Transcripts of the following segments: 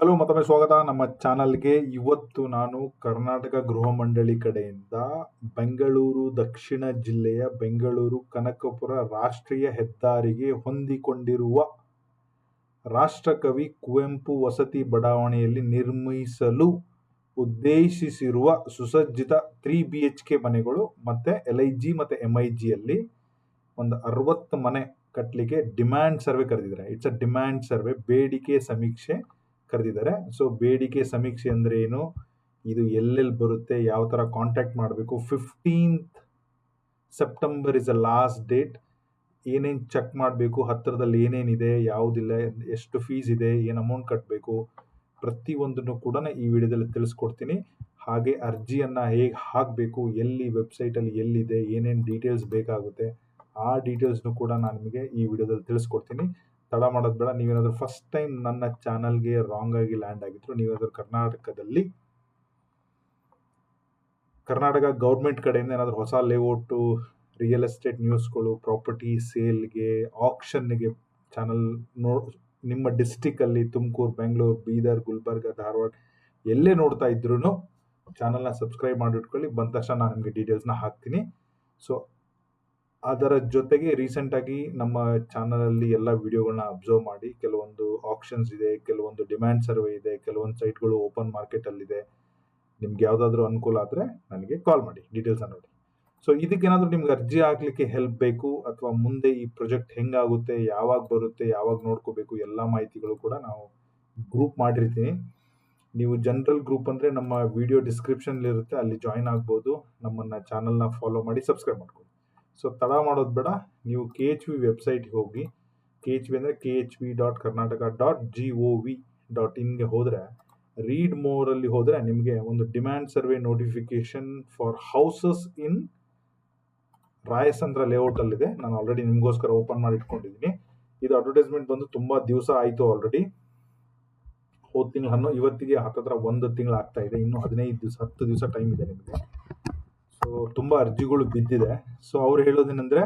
Hello, ಮತ್ತೊಮ್ಮೆ ಸ್ವಾಗತ. ನಮ್ಮ ಚಾನಲ್ಗೆ ಇವತ್ತು ನಾನು ಕರ್ನಾಟಕ ಗೃಹ ಮಂಡಳಿ ಕಡೆಯಿಂದ ಬೆಂಗಳೂರು, ದಕ್ಷಿಣ ಜಿಲ್ಲೆಯ ಬೆಂಗಳೂರು, ಕನಕಪುರ ರಾಷ್ಟ್ರೀಯ ಹೆದ್ದಾರಿಗೆ ಹೊಂದಿಕೊಂಡಿರುವ ರಾಷ್ಟ್ರಕವಿ ಕುವೆಂಪು ವಸತಿ ಬಡಾವಣೆಯಲ್ಲಿ ನಿರ್ಮಿಸಲು ಉದ್ದೇಶಿಸಿರುವ ಸುಸಜ್ಜಿತ ತ್ರೀ ಬಿ ಎಚ್ ಕೆ ಮನೆಗಳು ಮತ್ತು ಎಲ್ ಐ ಜಿ ಮತ್ತು ಎಂ ಐ ಜಿಯಲ್ಲಿ ಒಂದು ಅರವತ್ತು ಮನೆ ಕಟ್ಟಲಿಕ್ಕೆ ಡಿಮ್ಯಾಂಡ್ ಸರ್ವೆ ಕರೆದಿದ್ದಾರೆ. ಇಟ್ಸ್ ಅ ಡಿಮ್ಯಾಂಡ್ ಸರ್ವೆ, ಬೇಡಿಕೆ ಸಮೀಕ್ಷೆ. ಕರೆದಿದ್ದಾರೆ. ಸೊ ಬೇಡಿಕೆ ಸಮೀಕ್ಷೆ ಅಂದರೆ ಏನು? ಇದು ಎಲ್ಲೆಲ್ಲಿ ಬರುತ್ತೆ? ಯಾವ ಥರ ಕಾಂಟ್ಯಾಕ್ಟ್ ಮಾಡಬೇಕು? Fifteenth September is a last date ಏನೇನು ಚೆಕ್ ಮಾಡಬೇಕು? ಹತ್ತಿರದಲ್ಲಿ ಏನೇನಿದೆ? ಯಾವುದಿಲ್ಲ? ಎಷ್ಟು ಫೀಸ್ ಇದೆ? ಏನು ಅಮೌಂಟ್ ಕಟ್ಟಬೇಕು ಪ್ರತಿಯೊಂದನ್ನು ಕೂಡ ಈ ವಿಡಿಯೋದಲ್ಲಿ ತಿಳಿಸ್ಕೊಡ್ತೀನಿ. ಹಾಗೆ ಅರ್ಜಿಯನ್ನು ಹೇಗೆ ಹಾಕಬೇಕು? ಎಲ್ಲಿ ವೆಬ್ಸೈಟಲ್ಲಿ ಎಲ್ಲಿದೆ? ಏನೇನು ಡೀಟೇಲ್ಸ್ ಬೇಕಾಗುತ್ತೆ? ಆ ಡೀಟೇಲ್ಸ್ನು ಕೂಡ ನಾನು ನಿಮಗೆ ಈ ವಿಡಿಯೋದಲ್ಲಿ ತಿಳಿಸ್ಕೊಡ್ತೀನಿ. ತಡ ಮಾಡೋದು ಬೇಡ. ನೀವೇನಾದರೂ ಫಸ್ಟ್ ಟೈಮ್ ನನ್ನ ಚಾನಲ್ಗೆ ರಾಂಗ್ ಆಗಿ ಲ್ಯಾಂಡ್ ಆಗಿದ್ರು, ನೀವೇನಾದರೂ ಕರ್ನಾಟಕದಲ್ಲಿ ಕರ್ನಾಟಕ ಗೌರ್ಮೆಂಟ್ ಕಡೆಯಿಂದ ಏನಾದರೂ ಹೊಸ ಲೇಔಟು ರಿಯಲ್ ಎಸ್ಟೇಟ್ ನ್ಯೂಸ್ಗಳು ಪ್ರಾಪರ್ಟಿ ಸೇಲ್ಗೆ ಆಕ್ಷನ್ಗೆ ಚಾನಲ್ ನೋ, ನಿಮ್ಮ ಡಿಸ್ಟಿಕಲ್ಲಿ ತುಮಕೂರು ಬೆಂಗಳೂರು ಬೀದರ್ ಗುಲ್ಬರ್ಗ ಧಾರವಾಡ ಎಲ್ಲೇ ನೋಡ್ತಾ ಇದ್ರೂ ಚಾನಲ್ನ ಸಬ್ಸ್ಕ್ರೈಬ್ ಮಾಡಿಟ್ಕೊಳ್ಳಿ ಬಂದ ತಕ್ಷಣ ನಾನು ನಿಮಗೆ ಡೀಟೇಲ್ಸ್ನ ಹಾಕ್ತೀನಿ. ಸೊ ಅದರ ಜೊತೆಗೆ ರೀಸೆಂಟಾಗಿ ನಮ್ಮ ಚಾನಲಲ್ಲಿ ಎಲ್ಲ ವಿಡಿಯೋಗಳನ್ನ ಅಬ್ಸರ್ವ್ ಮಾಡಿ, ಕೆಲವೊಂದು ಆಪ್ಷನ್ಸ್ ಇದೆ, ಕೆಲವೊಂದು ಡಿಮ್ಯಾಂಡ್ ಸರ್ವೆ ಇದೆ, ಕೆಲವೊಂದು ಸೈಟ್ಗಳು ಓಪನ್ ಮಾರ್ಕೆಟಲ್ಲಿದೆ ನಿಮ್ಗೆ ಯಾವುದಾದ್ರೂ ಅನುಕೂಲ ಆದರೆ ನನಗೆ ಕಾಲ್ ಮಾಡಿ ಡೀಟೇಲ್ಸ್ ನೋಡಿ. ಸೊ ಇದಕ್ಕೇನಾದರೂ ನಿಮ್ಗೆ ಅರ್ಜಿ ಹಾಕ್ಲಿಕ್ಕೆ ಹೆಲ್ಪ್ ಬೇಕು ಅಥವಾ ಮುಂದೆ ಈ ಪ್ರಾಜೆಕ್ಟ್ ಹೆಂಗಾಗುತ್ತೆ, ಯಾವಾಗ ಬರುತ್ತೆ, ಯಾವಾಗ ನೋಡ್ಕೋಬೇಕು ಎಲ್ಲ ಮಾಹಿತಿಗಳು ಕೂಡ ನಾವು ಗ್ರೂಪ್ ಮಾಡಿರ್ತೀನಿ. ನೀವು ಜನರಲ್ ಗ್ರೂಪ್ ಅಂದರೆ ನಮ್ಮ ವಿಡಿಯೋ ಡಿಸ್ಕ್ರಿಪ್ಷನ್ಲಿರುತ್ತೆ ಅಲ್ಲಿ ಜಾಯಿನ್ ಆಗ್ಬೋದು. ನಮ್ಮನ್ನು ಚಾನಲ್ನ ಫಾಲೋ ಮಾಡಿ ಸಬ್ಸ್ಕ್ರೈಬ್ ಮಾಡ್ಕೊಳ್ಳಿ ಸೊ ತಡ ಮಾಡೋದು ಬೇಡ. ನೀವು ಕೆ ಎಚ್ ವಿ ವೆಬ್ಸೈಟ್ಗೆ ಹೋಗಿ ಕೆ ಎಚ್ ವಿ ಅಂದರೆ K H V dot Karnataka dot G O V dot ಇನ್ಗೆ ಹೋದರೆ ರೀಡ್ ಮೋರಲ್ಲಿ ಹೋದರೆ ನಿಮಗೆ ಒಂದು demand survey notification for houses in Rayasandra ಲೇಔಟಲ್ಲಿದೆ ನಾನು ಆಲ್ರೆಡಿ ನಿಮಗೋಸ್ಕರ ಓಪನ್ ಮಾಡಿ ಇಟ್ಕೊಂಡಿದ್ದೀನಿ ಇದು ಅಡ್ವರ್ಟೈಸ್ಮೆಂಟ್ ಬಂದು ತುಂಬ ದಿವಸ ಆಯಿತು ಆಲ್ರೆಡಿ ಹೋದ ತಿಂಗಳು ಹನ್ನೊ, ಇವತ್ತಿಗೆ ಹತ್ತತ್ರ ಒಂದು ತಿಂಗಳು ಆಗ್ತಾ ಇದೆ. ಇನ್ನು ಹದಿನೈದು ದಿವಸ, ಹತ್ತು ದಿವಸ ಟೈಮ್ ಇದೆ ನಿಮಗೆ. ತುಂಬ ಅರ್ಜಿಗಳು ಬಿದ್ದಿದೆ. ಸೊ ಅವ್ರು ಹೇಳೋದೇನೆಂದರೆ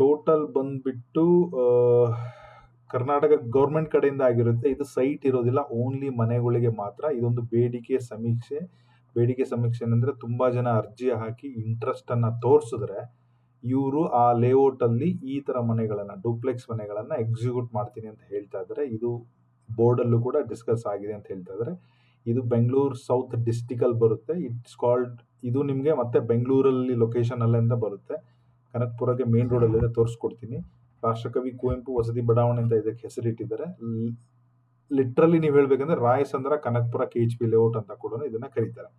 ಟೋಟಲ್ ಬಂದುಬಿಟ್ಟು ಕರ್ನಾಟಕ ಗೌರ್ಮೆಂಟ್ ಕಡೆಯಿಂದ ಆಗಿರುತ್ತೆ. ಇದು ಸೈಟ್ ಇರೋದಿಲ್ಲ ಓನ್ಲಿ ಮನೆಗಳಿಗೆ ಮಾತ್ರ. ಇದೊಂದು ಬೇಡಿಕೆ ಸಮೀಕ್ಷೆ. ಬೇಡಿಕೆ ಸಮೀಕ್ಷೆ ಅಂದರೆ ತುಂಬ ಜನ ಅರ್ಜಿ ಹಾಕಿ ಇಂಟ್ರೆಸ್ಟನ್ನು ತೋರಿಸಿದ್ರೆ, ಇವರು ಆ ಲೇಔಟಲ್ಲಿ ಈ ಥರ ಮನೆಗಳನ್ನು ಡೂಪ್ಲೆಕ್ಸ್ ಮನೆಗಳನ್ನು ಎಕ್ಸಿಕ್ಯೂಟ್ ಮಾಡ್ತೀನಿ ಅಂತ ಹೇಳ್ತಾ ಇದ್ದಾರೆ. ಇದು ಬೋರ್ಡಲ್ಲೂ ಕೂಡ ಡಿಸ್ಕಸ್ ಆಗಿದೆ ಅಂತ ಹೇಳ್ತಾ ಇದ್ದಾರೆ. ಇದು ಬೆಂಗಳೂರು ಸೌತ್ ಡಿಸ್ಟಿಕಲ್ಲಿ ಬರುತ್ತೆ. ಇಟ್ಸ್ ಕಾಲ್ಡ್ ಇದು ನಿಮಗೆ ಮತ್ತೆ ಬೆಂಗಳೂರಲ್ಲಿ ಲೊಕೇಶನ್ ಅಲ್ಲಿಂದ ಬರುತ್ತೆ. ಕನಕಪುರಕ್ಕೆ ಮೇನ್ ರೋಡಲ್ಲಿದೆ ತೋರಿಸ್ಕೊಡ್ತೀನಿ. ರಾಷ್ಟ್ರಕವಿ ಕುವೆಂಪು ವಸತಿ ಬಡಾವಣೆ ಅಂತ ಇದಕ್ಕೆ ಹೆಸರಿಟ್ಟಿದ್ದಾರೆ ಲಿಟ್ರಲಿ ನೀವು ಹೇಳ್ಬೇಕಂದ್ರೆ Rayasandra, Kanakapura K H P layout ಅಂತ ಕೂಡ ಇದನ್ನ ಕರೀತಾರೆ.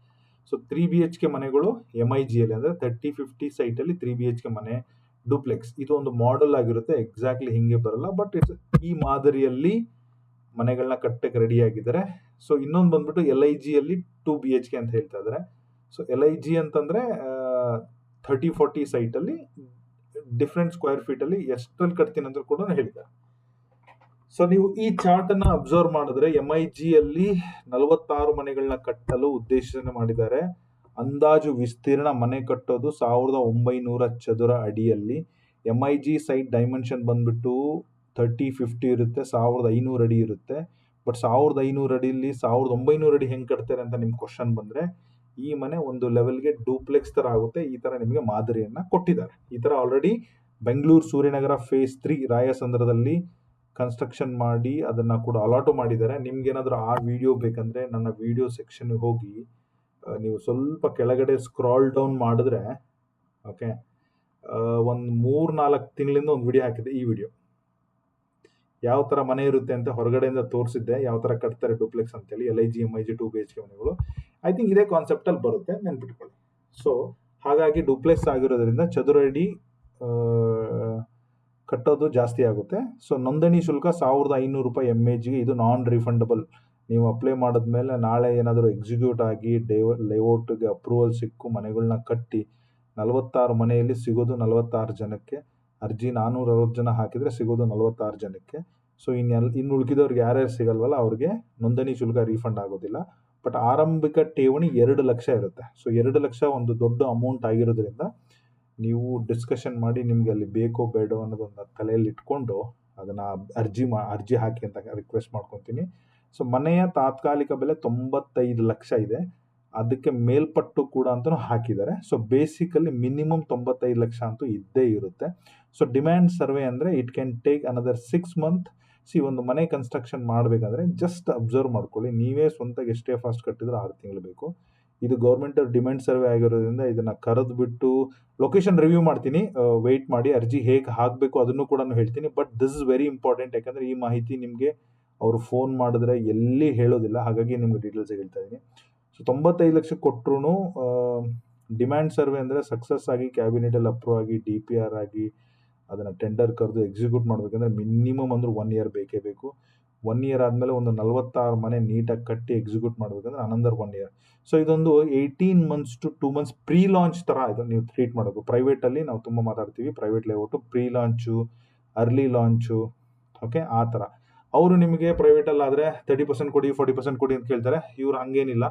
So three B H K ಮನೆಗಳು ಎಂ ಐ ಜಿಯಲ್ಲಿ ಅಂದರೆ ತರ್ಟಿ ಫಿಫ್ಟಿ ಸೈಟಲ್ಲಿ ತ್ರೀ ಬಿ ಎಚ್ ಕೆ ಮನೆ ಡೂಪ್ಲೆಕ್ಸ್ ಇದು ಒಂದು ಮಾಡೆಲ್ ಆಗಿರುತ್ತೆ ಎಕ್ಸಾಕ್ಟ್ಲಿ ಹಿಂಗೆ ಬರಲ್ಲ ಬಟ್ ಇಟ್ಸ್ ಈ ಮಾದರಿಯಲ್ಲಿ ಮನೆಗಳನ್ನ ಕಟ್ಟಕ್ಕೆ ರೆಡಿ ಆಗಿದ್ದಾರೆ. ಸೊ ಇನ್ನೊಂದು ಬಂದ್ಬಿಟ್ಟು ಎಲ್ ಐ ಜಿಯಲ್ಲಿ ಟೂ ಬಿ ಎಚ್ ಕೆ ಅಂತ ಹೇಳ್ತಾ ಇದ್ದಾರೆ. ಸೊ ಎಲ್ ಐ ಜಿ ಅಂತಂದರೆ ಥರ್ಟಿ ಫೋರ್ಟಿ ಸೈಟಲ್ಲಿ ಡಿಫ್ರೆಂಟ್ ಸ್ಕ್ವೇರ್ ಫೀಟಲ್ಲಿ ಎಷ್ಟರಲ್ಲಿ ಕಟ್ತೀನಿ ಅಂತ ಕೂಡ ಹೇಳಿದ್ದಾರೆ. ಸೊ ನೀವು ಈ ಚಾರ್ಟ್ ಅನ್ನ ಅಬ್ಸರ್ವ್ ಮಾಡಿದ್ರೆ ಎಂ ಐ ಜಿಯಲ್ಲಿ ನಲವತ್ತಾರು ಮನೆಗಳನ್ನ ಕಟ್ಟಲು ಉದ್ದೇಶನ ಮಾಡಿದ್ದಾರೆ. ಅಂದಾಜು ವಿಸ್ತೀರ್ಣ ಮನೆ ಕಟ್ಟೋದು ಸಾವಿರದ ಒಂಬೈನೂರ ಚದುರ ಅಡಿಯಲ್ಲಿ. M I G site dimension ಬಂದ್ಬಿಟ್ಟು ತರ್ಟಿ ಫಿಫ್ಟಿ ಇರುತ್ತೆ, ಸಾವಿರದ ಐನೂರು ಅಡಿ ಇರುತ್ತೆ. ಬಟ್ ಸಾವಿರದ ಐನೂರು ಅಡಿಯಲ್ಲಿ ಸಾವಿರದ ಒಂಬೈನೂರು ಅಡಿ ಹೆಂಗೆ ಕಟ್ತಾರೆ ಅಂತ ನಿಮ್ಮ ಕ್ವಶನ್ ಬಂದರೆ ಈ ಮನೆ ಒಂದು ಲೆವೆಲ್ಗೆ ಡೂಪ್ಲೆಕ್ಸ್ ಥರ ಆಗುತ್ತೆ. ಈ ಥರ ನಿಮಗೆ ಮಾದರಿಯನ್ನು ಕೊಟ್ಟಿದ್ದಾರೆ. ಈ ಥರ already Bengaluru Suryanagar phase three ರಾಯಸಂದ್ರದಲ್ಲಿ construction ಮಾಡಿ ಅದನ್ನು ಕೂಡ ಅಲಾಟು ಮಾಡಿದ್ದಾರೆ. ನಿಮ್ಗೇನಾದರೂ ಆ ವಿಡಿಯೋ ಬೇಕಂದರೆ ನನ್ನ ವಿಡಿಯೋ ಸೆಕ್ಷನ್ಗೆ ಹೋಗಿ ನೀವು ಸ್ವಲ್ಪ ಕೆಳಗಡೆ ಸ್ಕ್ರಾಲ್ ಡೌನ್ ಮಾಡಿದ್ರೆ ಓಕೆ ಒಂದು ಮೂರು ನಾಲ್ಕು ತಿಂಗಳಿಂದ ಒಂದು ವಿಡಿಯೋ ಹಾಕಿದೆ ಈ ವಿಡಿಯೋ ಯಾವ ಥರ ಮನೆ ಇರುತ್ತೆ ಅಂತ ಹೊರಗಡೆಯಿಂದ ತೋರಿಸಿದ್ದೆ, ಯಾವ ಥರ ಕಟ್ತಾರೆ ಡೂಪ್ಲೆಕ್ಸ್ ಅಂತೇಳಿ L I G M I G two B H K ಮನೆಗಳು. ಐ ಥಿಂಕ್ ಇದೇ ಕಾನ್ಸೆಪ್ಟಲ್ಲಿ ಬರುತ್ತೆ, ನೆನ್ಪಿಟ್ಕೊಳ್ಳಿ. ಸೊ ಹಾಗಾಗಿ ಡೂಪ್ಲೆಕ್ಸ್ ಆಗಿರೋದ್ರಿಂದ ಚದುರಡಿ ಕಟ್ಟೋದು ಜಾಸ್ತಿ ಆಗುತ್ತೆ. ಸೊ ನೋಂದಣಿ ಶುಲ್ಕ ಸಾವಿರದ ಐನೂರು ರೂಪಾಯಿ ಎಂ ಎ ಇದು ನಾನ್ ರಿಫಂಡಬಲ್ ನೀವು ಅಪ್ಲೈ ಮಾಡಿದ್ಮೇಲೆ ನಾಳೆ ಏನಾದರೂ ಎಕ್ಸಿಕ್ಯೂಟ್ ಆಗಿ ಡೇವ್ ಲೇಔಟ್ಗೆ ಅಪ್ರೂವಲ್ ಸಿಕ್ಕು ಮನೆಗಳನ್ನ ಕಟ್ಟಿ, ನಲವತ್ತಾರು ಮನೆಯಲ್ಲಿ ಸಿಗೋದು ನಲವತ್ತಾರು ಜನಕ್ಕೆ ಅರ್ಜಿ ನಾನ್ನೂರ ಅರವತ್ತು ಜನ ಹಾಕಿದರೆ ಸಿಗೋದು ನಲವತ್ತಾರು ಜನಕ್ಕೆ. ಸೊ ಇನ್ನೆಲ್ಲ ಇನ್ನು ಉಳ್ಕಿದವ್ರಿಗೆ ಯಾರ್ಯಾರು ಸಿಗಲ್ವಲ್ಲ, ಅವ್ರಿಗೆ ನೋಂದಣಿ ಶುಲ್ಕ ರೀಫಂಡ್ ಆಗೋದಿಲ್ಲ. ಬಟ್ ಆರಂಭಿಕ ಠೇವಣಿ ಎರಡು ಲಕ್ಷ ಇರುತ್ತೆ. ಸೊ ಎರಡು ಲಕ್ಷ ಒಂದು ದೊಡ್ಡ ಅಮೌಂಟ್ ಆಗಿರೋದ್ರಿಂದ ನೀವು ಡಿಸ್ಕಷನ್ ಮಾಡಿ ನಿಮಗೆ ಅಲ್ಲಿ ಬೇಕೋ ಬೇಡೋ ಅನ್ನೋದೊಂದು ತಲೆಯಲ್ಲಿ ಇಟ್ಕೊಂಡು ಅದನ್ನು ಅರ್ಜಿ ಮಾ, ಅರ್ಜಿ ಹಾಕಿ ಅಂತ ರಿಕ್ವೆಸ್ಟ್ ಮಾಡ್ಕೊತೀನಿ. ಸೊ ಮನೆಯ ತಾತ್ಕಾಲಿಕ ಬೆಲೆ ತೊಂಬತ್ತೈದು ಲಕ್ಷ ಇದೆ. ಅದಕ್ಕೆ ಮೇಲ್ಪಟ್ಟು ಕೂಡ ಅಂತಲೂ ಹಾಕಿದ್ದಾರೆ. ಸೊ ಬೇಸಿಕಲಿ ಮಿನಿಮಮ್ ತೊಂಬತ್ತೈದು ಲಕ್ಷ ಅಂತೂ ಇದ್ದೇ ಇರುತ್ತೆ. ಸೊ ಡಿಮ್ಯಾಂಡ್ ಸರ್ವೆ ಅಂದರೆ it can take another six month C ಒಂದು ಮನೆ ಕನ್ಸ್ಟ್ರಕ್ಷನ್ ಮಾಡಬೇಕಾದ್ರೆ ಜಸ್ಟ್ ಅಬ್ಸರ್ವ್ ಮಾಡ್ಕೊಳ್ಳಿ. ನೀವೇ ಸ್ವಂತ ಎಷ್ಟೇ ಫಾಸ್ಟ್ ಕಟ್ಟಿದ್ರೆ ಆರು ತಿಂಗಳು ಬೇಕು. ಇದು ಗೌರ್ಮೆಂಟ್ ಡಿಮ್ಯಾಂಡ್ ಸರ್ವೆ ಆಗಿರೋದ್ರಿಂದ ಇದನ್ನು ಕರೆದು ಬಿಟ್ಟು ಲೊಕೇಶನ್ ರಿವ್ಯೂ ಮಾಡ್ತೀನಿ ವೆಯ್ಟ್ ಮಾಡಿ, ಅರ್ಜಿ ಹೇಗೆ ಹಾಕಬೇಕು ಅದನ್ನು ಕೂಡ ಹೇಳ್ತೀನಿ. But this is very important ಯಾಕಂದರೆ ಈ ಮಾಹಿತಿ ನಿಮಗೆ ಅವರು ಫೋನ್ ಮಾಡಿದ್ರೆ ಎಲ್ಲಿ ಹೇಳೋದಿಲ್ಲ. ಹಾಗಾಗಿ ನಿಮ್ಗೆ ಡೀಟೇಲ್ಸ್ ಹೇಳ್ತಾ ಇದ್ದೀನಿ. ಸೊ ತೊಂಬತ್ತೈದು ಲಕ್ಷ ಕೊಟ್ಟರು ಡಿಮ್ಯಾಂಡ್ ಸರ್ವೆ ಅಂದರೆ ಸಕ್ಸಸ್ ಆಗಿ ಕ್ಯಾಬಿನೆಟಲ್ಲಿ ಅಪ್ರೂವ್ ಆಗಿ ಡಿ ಪಿ ಆರ್ ಆಗಿ ಅದನ್ನು ಟೆಂಡರ್ ಕರೆದು ಎಕ್ಸಿಕ್ಯೂಟ್ ಮಾಡಬೇಕಂದ್ರೆ ಮಿನಿಮಮ್ ಅಂದ್ರೆ ಒನ್ ಇಯರ್ ಬೇಕೇ ಬೇಕು. ಒನ್ ಇಯರ್ ಆದಮೇಲೆ ಒಂದು ನಲವತ್ತಾರು ಮನೆ ನೀಟಾಗಿ ಕಟ್ಟಿ ಎಕ್ಸಿಕ್ಯೂಟ್ ಮಾಡಬೇಕಂದ್ರೆ ಅನಂದರ್ ಒನ್ ಇಯರ್ ಸೊ ಇದೊಂದು eighteen months to two months pre launch ಥರ ಇದು ನೀವು ಟ್ರೀಟ್ ಮಾಡಬೇಕು. ಪ್ರೈವೇಟಲ್ಲಿ ನಾವು ತುಂಬ ಮಾತಾಡ್ತೀವಿ private layout pre launch early launch okay ಆ ಥರ ಅವರು ನಿಮಗೆ ಪ್ರೈವೇಟಲ್ಲಿ ಆದರೆ ತರ್ಟಿ ಪರ್ಸೆಂಟ್ ಕೊಡಿ ಫಾರ್ಟಿ ಪರ್ಸೆಂಟ್ ಕೊಡಿ ಅಂತ ಕೇಳ್ತಾರೆ. ಇವ್ರು ಹಂಗೇನಿಲ್ಲ.